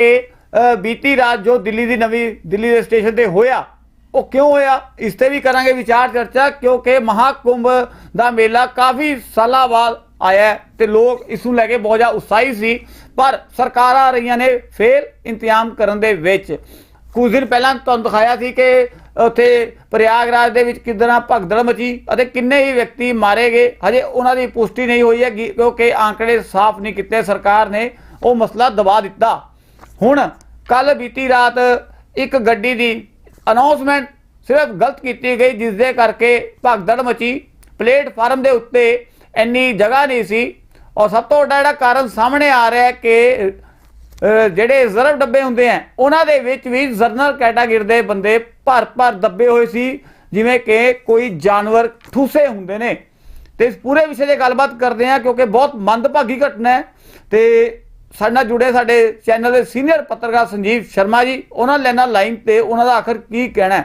ਇਹ ਬੀਤੀ ਰਾਤ ਜੋ ਦਿੱਲੀ ਦੀ ਨਵੀਂ, ਦਿੱਲੀ ਦੇ ਸਟੇਸ਼ਨ ਤੇ ਹੋਇਆ, ਉਹ ਕਿਉਂ ਹੋਇਆ? ਇਸ ਤੇ ਵੀ ਕਰਾਂਗੇ ਵਿਚਾਰ ਚਰਚਾ, ਕਿਉਂਕਿ ਮਹਾਕੁੰਭ ਦਾ ਮੇਲਾ ਕਾਫੀ ਸਾਲਾਂ ਬਾਅਦ ਆਇਆ ਹੈ ਤੇ ਲੋਕ ਇਸ ਨੂੰ ਲੈ ਕੇ ਬਹੁਤ ਜ਼ਿਆਦਾ ਉਤਸ਼ਾਹਿਤ ਸੀ, ਪਰ ਸਰਕਾਰਾਂ ਆ ਰਹੀਆਂ ਨੇ ਫੇਰ ਇੰਤਜ਼ਾਮ ਕਰਨ ਦੇ ਵਿੱਚ। ਕੁਝ ਦਿਨ ਪਹਿਲਾਂ ਤੁਹਾਨੂੰ ਦਿਖਾਇਆ ਸੀ ਕਿ ਉੱਥੇ ਪ੍ਰਯਾਗਰਾਜ ਦੇ ਵਿੱਚ ਕਿਦਾਂ ਭਗਦੜ ਮਚੀ ਅਤੇ ਕਿੰਨੇ ਹੀ ਵਿਅਕਤੀ ਮਾਰੇ ਗਏ। ਹਜੇ ਉਹਨਾਂ ਦੀ ਪੁਸ਼ਟੀ ਨਹੀਂ ਹੋਈ ਹੈ, ਕਿ- ਕਿਉਂਕਿ ਆંકੜੇ ਸਾਫ਼ ਨਹੀਂ ਕੀਤੇ ਸਰਕਾਰ ਨੇ, ਉਹ ਮਸਲਾ ਦਬਾ ਦਿੱਤਾ। ਹੁਣ ਕੱਲ ਬੀਤੀ ਰਾਤ ਇੱਕ ਗੱਡੀ ਦੀ ਅਨਾਉਂਸਮੈਂਟ ਸਿਰਫ ਗਲਤ ਕੀਤੀ ਗਈ ਜਿਸ ਦੇ ਕਰਕੇ ਭਗਦੜ ਮਚੀ ਪਲੇਟਫਾਰਮ ਦੇ ਉੱਤੇ ਇੰਨੀ ਜਗ੍ਹਾ ਨਹੀਂ ਸੀ। ਔਰ ਸਭ ਤੋਂ ਵੱਡਾ ਜਿਹੜਾ ਕਾਰਨ ਸਾਹਮਣੇ ਆ ਰਿਹਾ ਹੈ ਕਿ ਜਿਹੜੇ ਰਿਜ਼ਰਵ ਡੱਬੇ ਹੁੰਦੇ ਆ, ਉਹਨਾਂ ਦੇ ਵਿੱਚ ਵੀ ਜਰਨਲ ਕੈਟਾਗਰੀ ਦੇ ਬੰਦੇ ਭਰ ਭਰ ਦੱਬੇ ਹੋਏ ਸੀ, ਜਿਵੇਂ ਕਿ ਕੋਈ ਜਾਨਵਰ ਠੂਸੇ ਹੁੰਦੇ ਨੇ। ਤੇ ਇਸ ਪੂਰੇ ਵਿਸ਼ੇ 'ਤੇ ਗੱਲਬਾਤ ਕਰਦੇ ਆ ਕਿਉਂਕਿ ਬਹੁਤ ਮੰਦਭਾਗੀ ਘਟਨਾ ਹੈ। ਤੇ ਸਾਡੇ ਨਾਲ ਜੁੜੇ ਸਾਡੇ ਚੈਨਲ ਦੇ ਸੀਨੀਅਰ ਪੱਤਰਕਾਰ ਸੰਜੀਵ ਸ਼ਰਮਾ ਜੀ। ਉਹਨਾਂ ਲੈਣਾ ਲਾਈਨ ਤੇ ਉਹਨਾਂ ਦਾ ਆਖਰ ਕੀ ਕਹਿਣਾ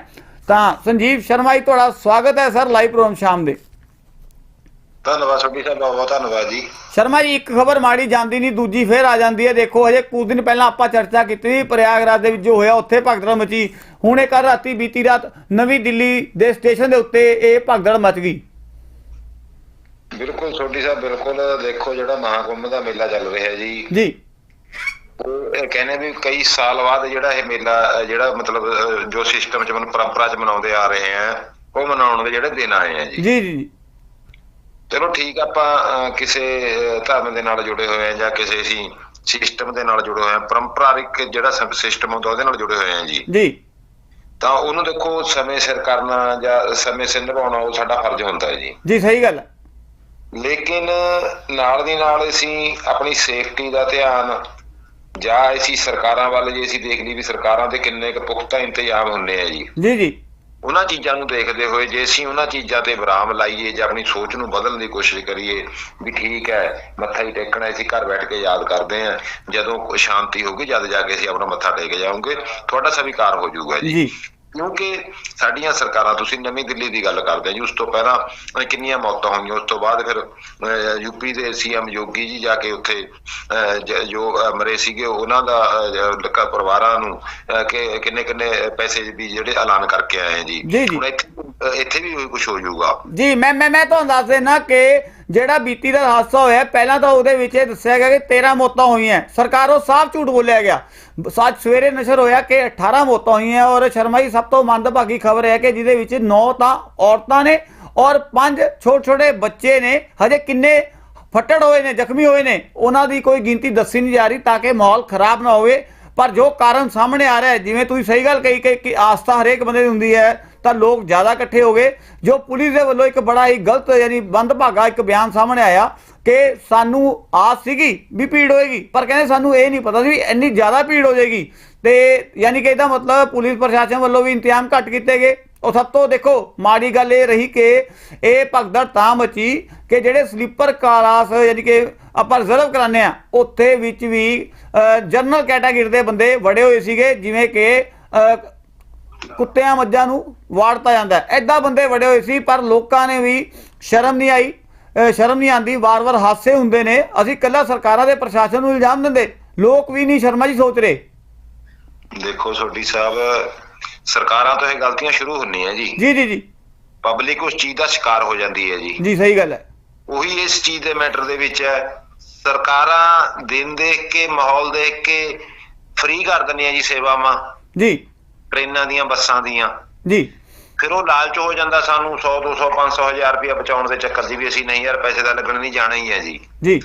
ਤਾਂ ਸੰਜੀਵ ਸ਼ਰਮਾ ਜੀ ਤੁਹਾਡਾ ਸਵਾਗਤ ਹੈ ਸਰ ਲਾਈਵ ਪ੍ਰੋਗਰਾਮ ਸ਼ਾਮ ਦੇ। ਧੰਨਵਾਦ ਛੋਟੀ ਸਾਹਿਬ ਬਹੁਤ ਧੰਨਵਾਦ ਜੀ। ਸ਼ਰਮਾ ਜੀ ਇੱਕ ਖਬਰ ਮਾੜੀ ਜਾਂਦੀ ਨਹੀਂ ਦੂਜੀ ਫੇਰ ਆ ਜਾਂਦੀ ਹੈ। ਦੇਖੋ ਹਜੇ ਕੁਝ ਦਿਨ ਪਹਿਲਾਂ ਆਪਾਂ ਚਰਚਾ ਕੀਤੀ ਪ੍ਰਯਾਗਰਾਜ ਦੇ ਵਿੱਚ ਜੋ ਹੋਇਆ ਉੱਥੇ ਭਗਦੜ ਮਚੀ। ਹੁਣ ਕੱਲ ਰਾਤੀ ਬੀਤੀ ਰਾਤ ਨਵੀਂ ਦਿੱਲੀ ਦੇ ਸਟੇਸ਼ਨ ਦੇ ਉੱਤੇ ਇਹ ਭਗਦੜ ਮਚ ਗਈ। ਬਿਲਕੁਲ ਛੋਟੀ ਸਾਹਿਬ ਬਿਲਕੁਲ ਦੇਖੋ ਜਿਹੜਾ ਮਹਾਕੁੰਭ ਦਾ ਮੇਲਾ ਚੱਲ ਰਿਹਾ ਜੀ। ਜੀ। ਕਹਿੰਦੇ ਵੀ ਕਈ ਸਾਲ ਬਾਅਦ ਜਿਹੜਾ ਇਹ ਮੇਲਾ ਜਿਹੜਾ ਮਤਲਬ ਜੋ ਸਿਸਟਮ ਚ ਮਨ ਪਰੰਪਰਾ ਚ ਮਨਾਉਂਦੇ ਆ ਰਹੇ ਆ ਉਹ ਮਨਾਉਣ ਦੇ ਜਿਹੜੇ ਦਿਨ ਆਏ ਆ ਜੀ। ਜੀ ਚਲੋ ਠੀਕ ਆਪਾਂ ਕਿਸੇ ਧਰਮ ਦੇ ਨਾਲ ਜੁੜੇ ਹੋਏ ਆ ਜਾਂ ਕਿਸੇ ਅਸੀਂ ਸਿਸਟਮ ਦੇ ਨਾਲ ਜੁੜੇ ਹੋਏ ਆ ਪਰੰਪਰਾਰਿਕ ਜਿਹੜਾ ਸਿਸਟਮ ਹੁੰਦਾ ਉਹਦੇ ਨਾਲ ਜੁੜੇ ਹੋਏ ਆ ਜੀ। ਜੀ। ਤਾਂ ਉਹਨੂੰ ਦੇਖੋ ਸਮੇਂ ਸਿਰ ਕਰਨਾ ਜਾਂ ਸਮੇਂ ਸਿਰ ਨਿਭਾਉਣਾ ਉਹ ਸਾਡਾ ਫਰਜ਼ ਹੁੰਦਾ ਹੈ ਜੀ। ਜੀ ਸਹੀ ਗੱਲ ਹੈ ਲੇਕਿਨ ਨਾਲ ਦੀ ਨਾਲ ਅਸੀਂ ਆਪਣੀ ਸੇਫਟੀ ਦਾ ਧਿਆਨ ਜਾਂ ਅਸੀਂ ਸਰਕਾਰਾਂ ਵੱਲ ਜੇ ਅਸੀਂ ਦੇਖ ਲਈ ਵੀ ਸਰਕਾਰਾਂ ਦੇ ਕਿੰਨੇ ਕੁ ਪੁਖਤਾ ਇੰਤਜ਼ਾਮ ਹੁੰਦੇ ਆ ਜੀ। ਜੀ ਜੀ। ਉਹਨਾਂ ਚੀਜ਼ਾਂ ਨੂੰ ਦੇਖਦੇ ਹੋਏ ਜੇ ਅਸੀਂ ਉਹਨਾਂ ਚੀਜ਼ਾਂ ਤੇ ਵਿਰਾਮ ਲਾਈਏ ਜਾਂ ਆਪਣੀ ਸੋਚ ਨੂੰ ਬਦਲਣ ਦੀ ਕੋਸ਼ਿਸ਼ ਕਰੀਏ ਵੀ ਠੀਕ ਹੈ ਮੱਥਾ ਹੀ ਟੇਕਣਾ ਅਸੀਂ ਘਰ ਬੈਠ ਕੇ ਯਾਦ ਕਰਦੇ ਆ ਜਦੋਂ ਸ਼ਾਂਤੀ ਹੋਊਗੀ ਜਦ ਜਾ ਕੇ ਅਸੀਂ ਆਪਣਾ ਮੱਥਾ ਟੇਕ ਜਾਵਾਂਗੇ ਤੁਹਾਡਾ ਸਵੀਕਾਰ ਹੋ ਜਾਊਗਾ ਜੀ। ਜੀ। ਕਿਉਂਕਿ ਸਾਡੀਆਂ ਸਰਕਾਰਾਂ ਤੁਸੀਂ ਨਵੀਂ ਦਿੱਲੀ ਦੀ ਗੱਲ ਕਰਦੇ ਜੀ ਉਸ ਤੋਂ ਪਹਿਲਾਂ ਕਿੰਨੀਆਂ ਮੌਤਾਂ ਹੋਈਆਂ ਉਸ ਤੋਂ ਬਾਅਦ ਫਿਰ ਯੂਪੀ ਦੇ ਸੀਐਮ ਯੋਗੀ ਜੀ ਜਾ ਕੇ ਉੱਥੇ ਜ- ਮਰੇ ਸੀਗੇ ਉਹਨਾਂ ਦਾ ਲੱਖਾਂ ਪਰਿਵਾਰਾਂ ਨੂੰ ਕਿ ਕਿੰਨੇ ਕਿੰਨੇ ਪੈਸੇ ਵੀ ਜਿਹੜੇ ਐਲਾਨ ਕਰਕੇ ਆਏ ਆ ਜੀ। ਹੁਣ ਇੱਥੇ ਵੀ ਕੁਝ ਹੋ ਜਾਊਗਾ ਜੀ ਮੈਂ ਮੈਂ ਮੈਂ ਤੁਹਾਨੂੰ ਦੱਸ ਦੇਣਾ ਕਿ ਜਿਹੜਾ ਬੀਤੀ ਦਾ ਹਾਦਸਾ ਹੋਇਆ, ਪਹਿਲਾਂ ਤਾਂ ਉਹਦੇ ਵਿੱਚ ਇਹ ਦੱਸਿਆ ਗਿਆ ਕਿ 13 ਮੌਤਾਂ ਹੋਈਆਂ। ਸਰਕਾਰੋਂ ਸਾਫ਼ ਝੂਠ ਬੋਲਿਆ ਗਿਆ। ਅੱਜ ਸਵੇਰੇ ਨਸ਼ਰ ਹੋਇਆ ਕਿ 18 ਮੌਤਾਂ ਹੋਈਆਂ ਔਰ ਸ਼ਰਮਾ ਜੀ ਸਭ ਤੋਂ ਮੰਦਭਾਗੀ ਖਬਰ ਹੈ ਕਿ ਜਿਹਦੇ ਵਿੱਚ 9 ਤਾਂ ਔਰਤਾਂ ਨੇ ਔਰ 5 ਛੋਟੇ ਛੋਟੇ ਬੱਚੇ ਨੇ। ਹਜੇ ਕਿੰਨੇ ਫੱਟੜ ਹੋਏ ਨੇ, ਜ਼ਖਮੀ ਹੋਏ ਨੇ, ਉਹਨਾਂ ਦੀ ਕੋਈ ਗਿਣਤੀ ਦੱਸੀ ਨਹੀਂ ਜਾ ਰਹੀ ਤਾਂ ਕਿ ਮਾਹੌਲ ਖਰਾਬ ਨਾ ਹੋਵੇ। ਪਰ ਜੋ ਕਾਰਨ ਸਾਹਮਣੇ ਆ ਰਿਹਾ ਜਿਵੇਂ ਤੁਸੀਂ ਸਹੀ ਗੱਲ ਕਹੀ ਕਿ ਕਿ ਆਸਥਾ ਹਰੇਕ ਬੰਦੇ ਦੀ ਹੁੰਦੀ ਹੈ ਤਾਂ ਲੋਕ ਜ਼ਿਆਦਾ ਇਕੱਠੇ ਹੋ ਗਏ, ਜੋ ਪੁਲਿਸ ਦੇ ਵੱਲੋਂ ਇੱਕ ਬੜਾ ਹੀ ਗਲਤ, ਯਾਨੀ ਬੰਦਭਾਗਾ ਇੱਕ ਬਿਆਨ ਸਾਹਮਣੇ ਆਇਆ ਕਿ ਸਾਨੂੰ ਆਸ ਸੀਗੀ ਵੀ ਭੀੜ ਹੋਏਗੀ, ਪਰ ਕਹਿੰਦੇ ਸਾਨੂੰ ਇਹ ਨਹੀਂ ਪਤਾ ਸੀ ਵੀ ਇੰਨੀ ਜ਼ਿਆਦਾ ਭੀੜ ਹੋ ਜਾਏਗੀ। ਤੇ ਯਾਨੀ ਕਿ ਇਹਦਾ ਮਤਲਬ ਪੁਲਿਸ ਪ੍ਰਸ਼ਾਸਨ ਵੱਲੋਂ ਵੀ ਇੰਤਜ਼ਾਮ ਘੱਟ ਕੀਤੇ ਗਏ। ਉਹ ਸਭ ਤੋਂ ਦੇਖੋ, ਮਾੜੀ ਗੱਲ ਇਹ ਰਹੀ ਕਿ ਇਹ ਭਗਦੜ ਤਾਂ ਮਚੀ ਕਿ ਜਿਹੜੇ ਸਲੀਪਰ ਕਲਾਸ, ਯਾਨੀ ਕਿ ਆਪਾਂ ਰਿਜ਼ਰਵ ਕਰਾਨੇ ਆ ਉੱਥੇ ਵਿੱਚ ਵੀ ਜਨਰਲ ਕੈਟਾਗਰੀ ਦੇ ਬੰਦੇ ਵੜੇ ਹੋਏ ਸੀਗੇ, ਜਿਵੇਂ ਕਿ ਕੁੱਤਿਆਂ ਮੱਝਾਂ ਨੂੰ ਵਾੜਤਾ ਜਾਂਦਾ ਐਦਾਂ ਬੰਦੇ ਵੜੇ ਹੋਏ ਸੀ ਪਰ ਲੋਕਾਂ ਨੇ ਵੀ ਸ਼ਰਮ ਨਹੀਂ ਆਈ ਸ਼ਰਮ ਨਹੀਂ ਆਂਦੀ ਵਾਰ-ਵਾਰ ਹਾਦਸੇ ਹੁੰਦੇ ਨੇ। ਅਸੀਂ ਕੱਲਾ ਸਰਕਾਰਾਂ ਦੇ ਪ੍ਰਸ਼ਾਸਨ ਨੂੰ ਇਲਜ਼ਾਮ ਦਿੰਦੇ। ਲੋਕ ਵੀ ਨਹੀਂ ਸ਼ਰਮਾ ਜੀ ਸੋਚ ਰਹੇ। ਦੇਖੋ ਸੋਢੀ ਸਾਹਿਬ ਸਰਕਾਰਾਂ ਤੋਂ ਇਹ ਗਲਤੀਆਂ ਸ਼ੁਰੂ ਹੁੰਦੀਆਂ ਜੀ। ਜੀ ਜੀ ਜੀ। ਪਬਲਿਕ ਉਸ ਚੀਜ਼ ਦਾ ਸ਼ਿਕਾਰ ਹੋ ਜਾਂਦੀ ਹੈ ਜੀ। ਜੀ ਸਹੀ ਗੱਲ ਹੈ। ਉਹੀ ਇਸ ਚੀਜ਼ ਦੇ ਮੈਟਰ ਦੇ ਵਿੱਚ ਹੈ। ਸਰਕਾਰਾਂ ਦਿਨ ਦੇਖ ਕੇ ਮਾਹੌਲ ਦੇਖ ਕੇ ਫ੍ਰੀ ਕਰ ਦਿੰਦੀਆਂ ਜੀ ਸੇਵਾਵਾਂ। ਜੀ। ਟ੍ਰੇਨਾਂ ਦੀਆਂ ਬੱਸਾਂ ਦੀਆਂ। ਜੀ। ਫਿਰ ਉਹ ਲਾਲਚ ਹੋ ਜਾਂਦਾ ਸਾਨੂੰ 100 200 500 ਹਜ਼ਾਰ ਰੁਪਇਆ ਬਚਾਉਣ ਦੇ ਚੱਕਰ 'ਚ ਵੀ ਅਸੀਂ ਨਹੀਂ ਯਾਰ ਪੈਸੇ ਦਾ ਲੱਗਣ ਨਹੀਂ ਜਾਣਾ ਹੀ ਹੈ ਜੀ। ਜੀ।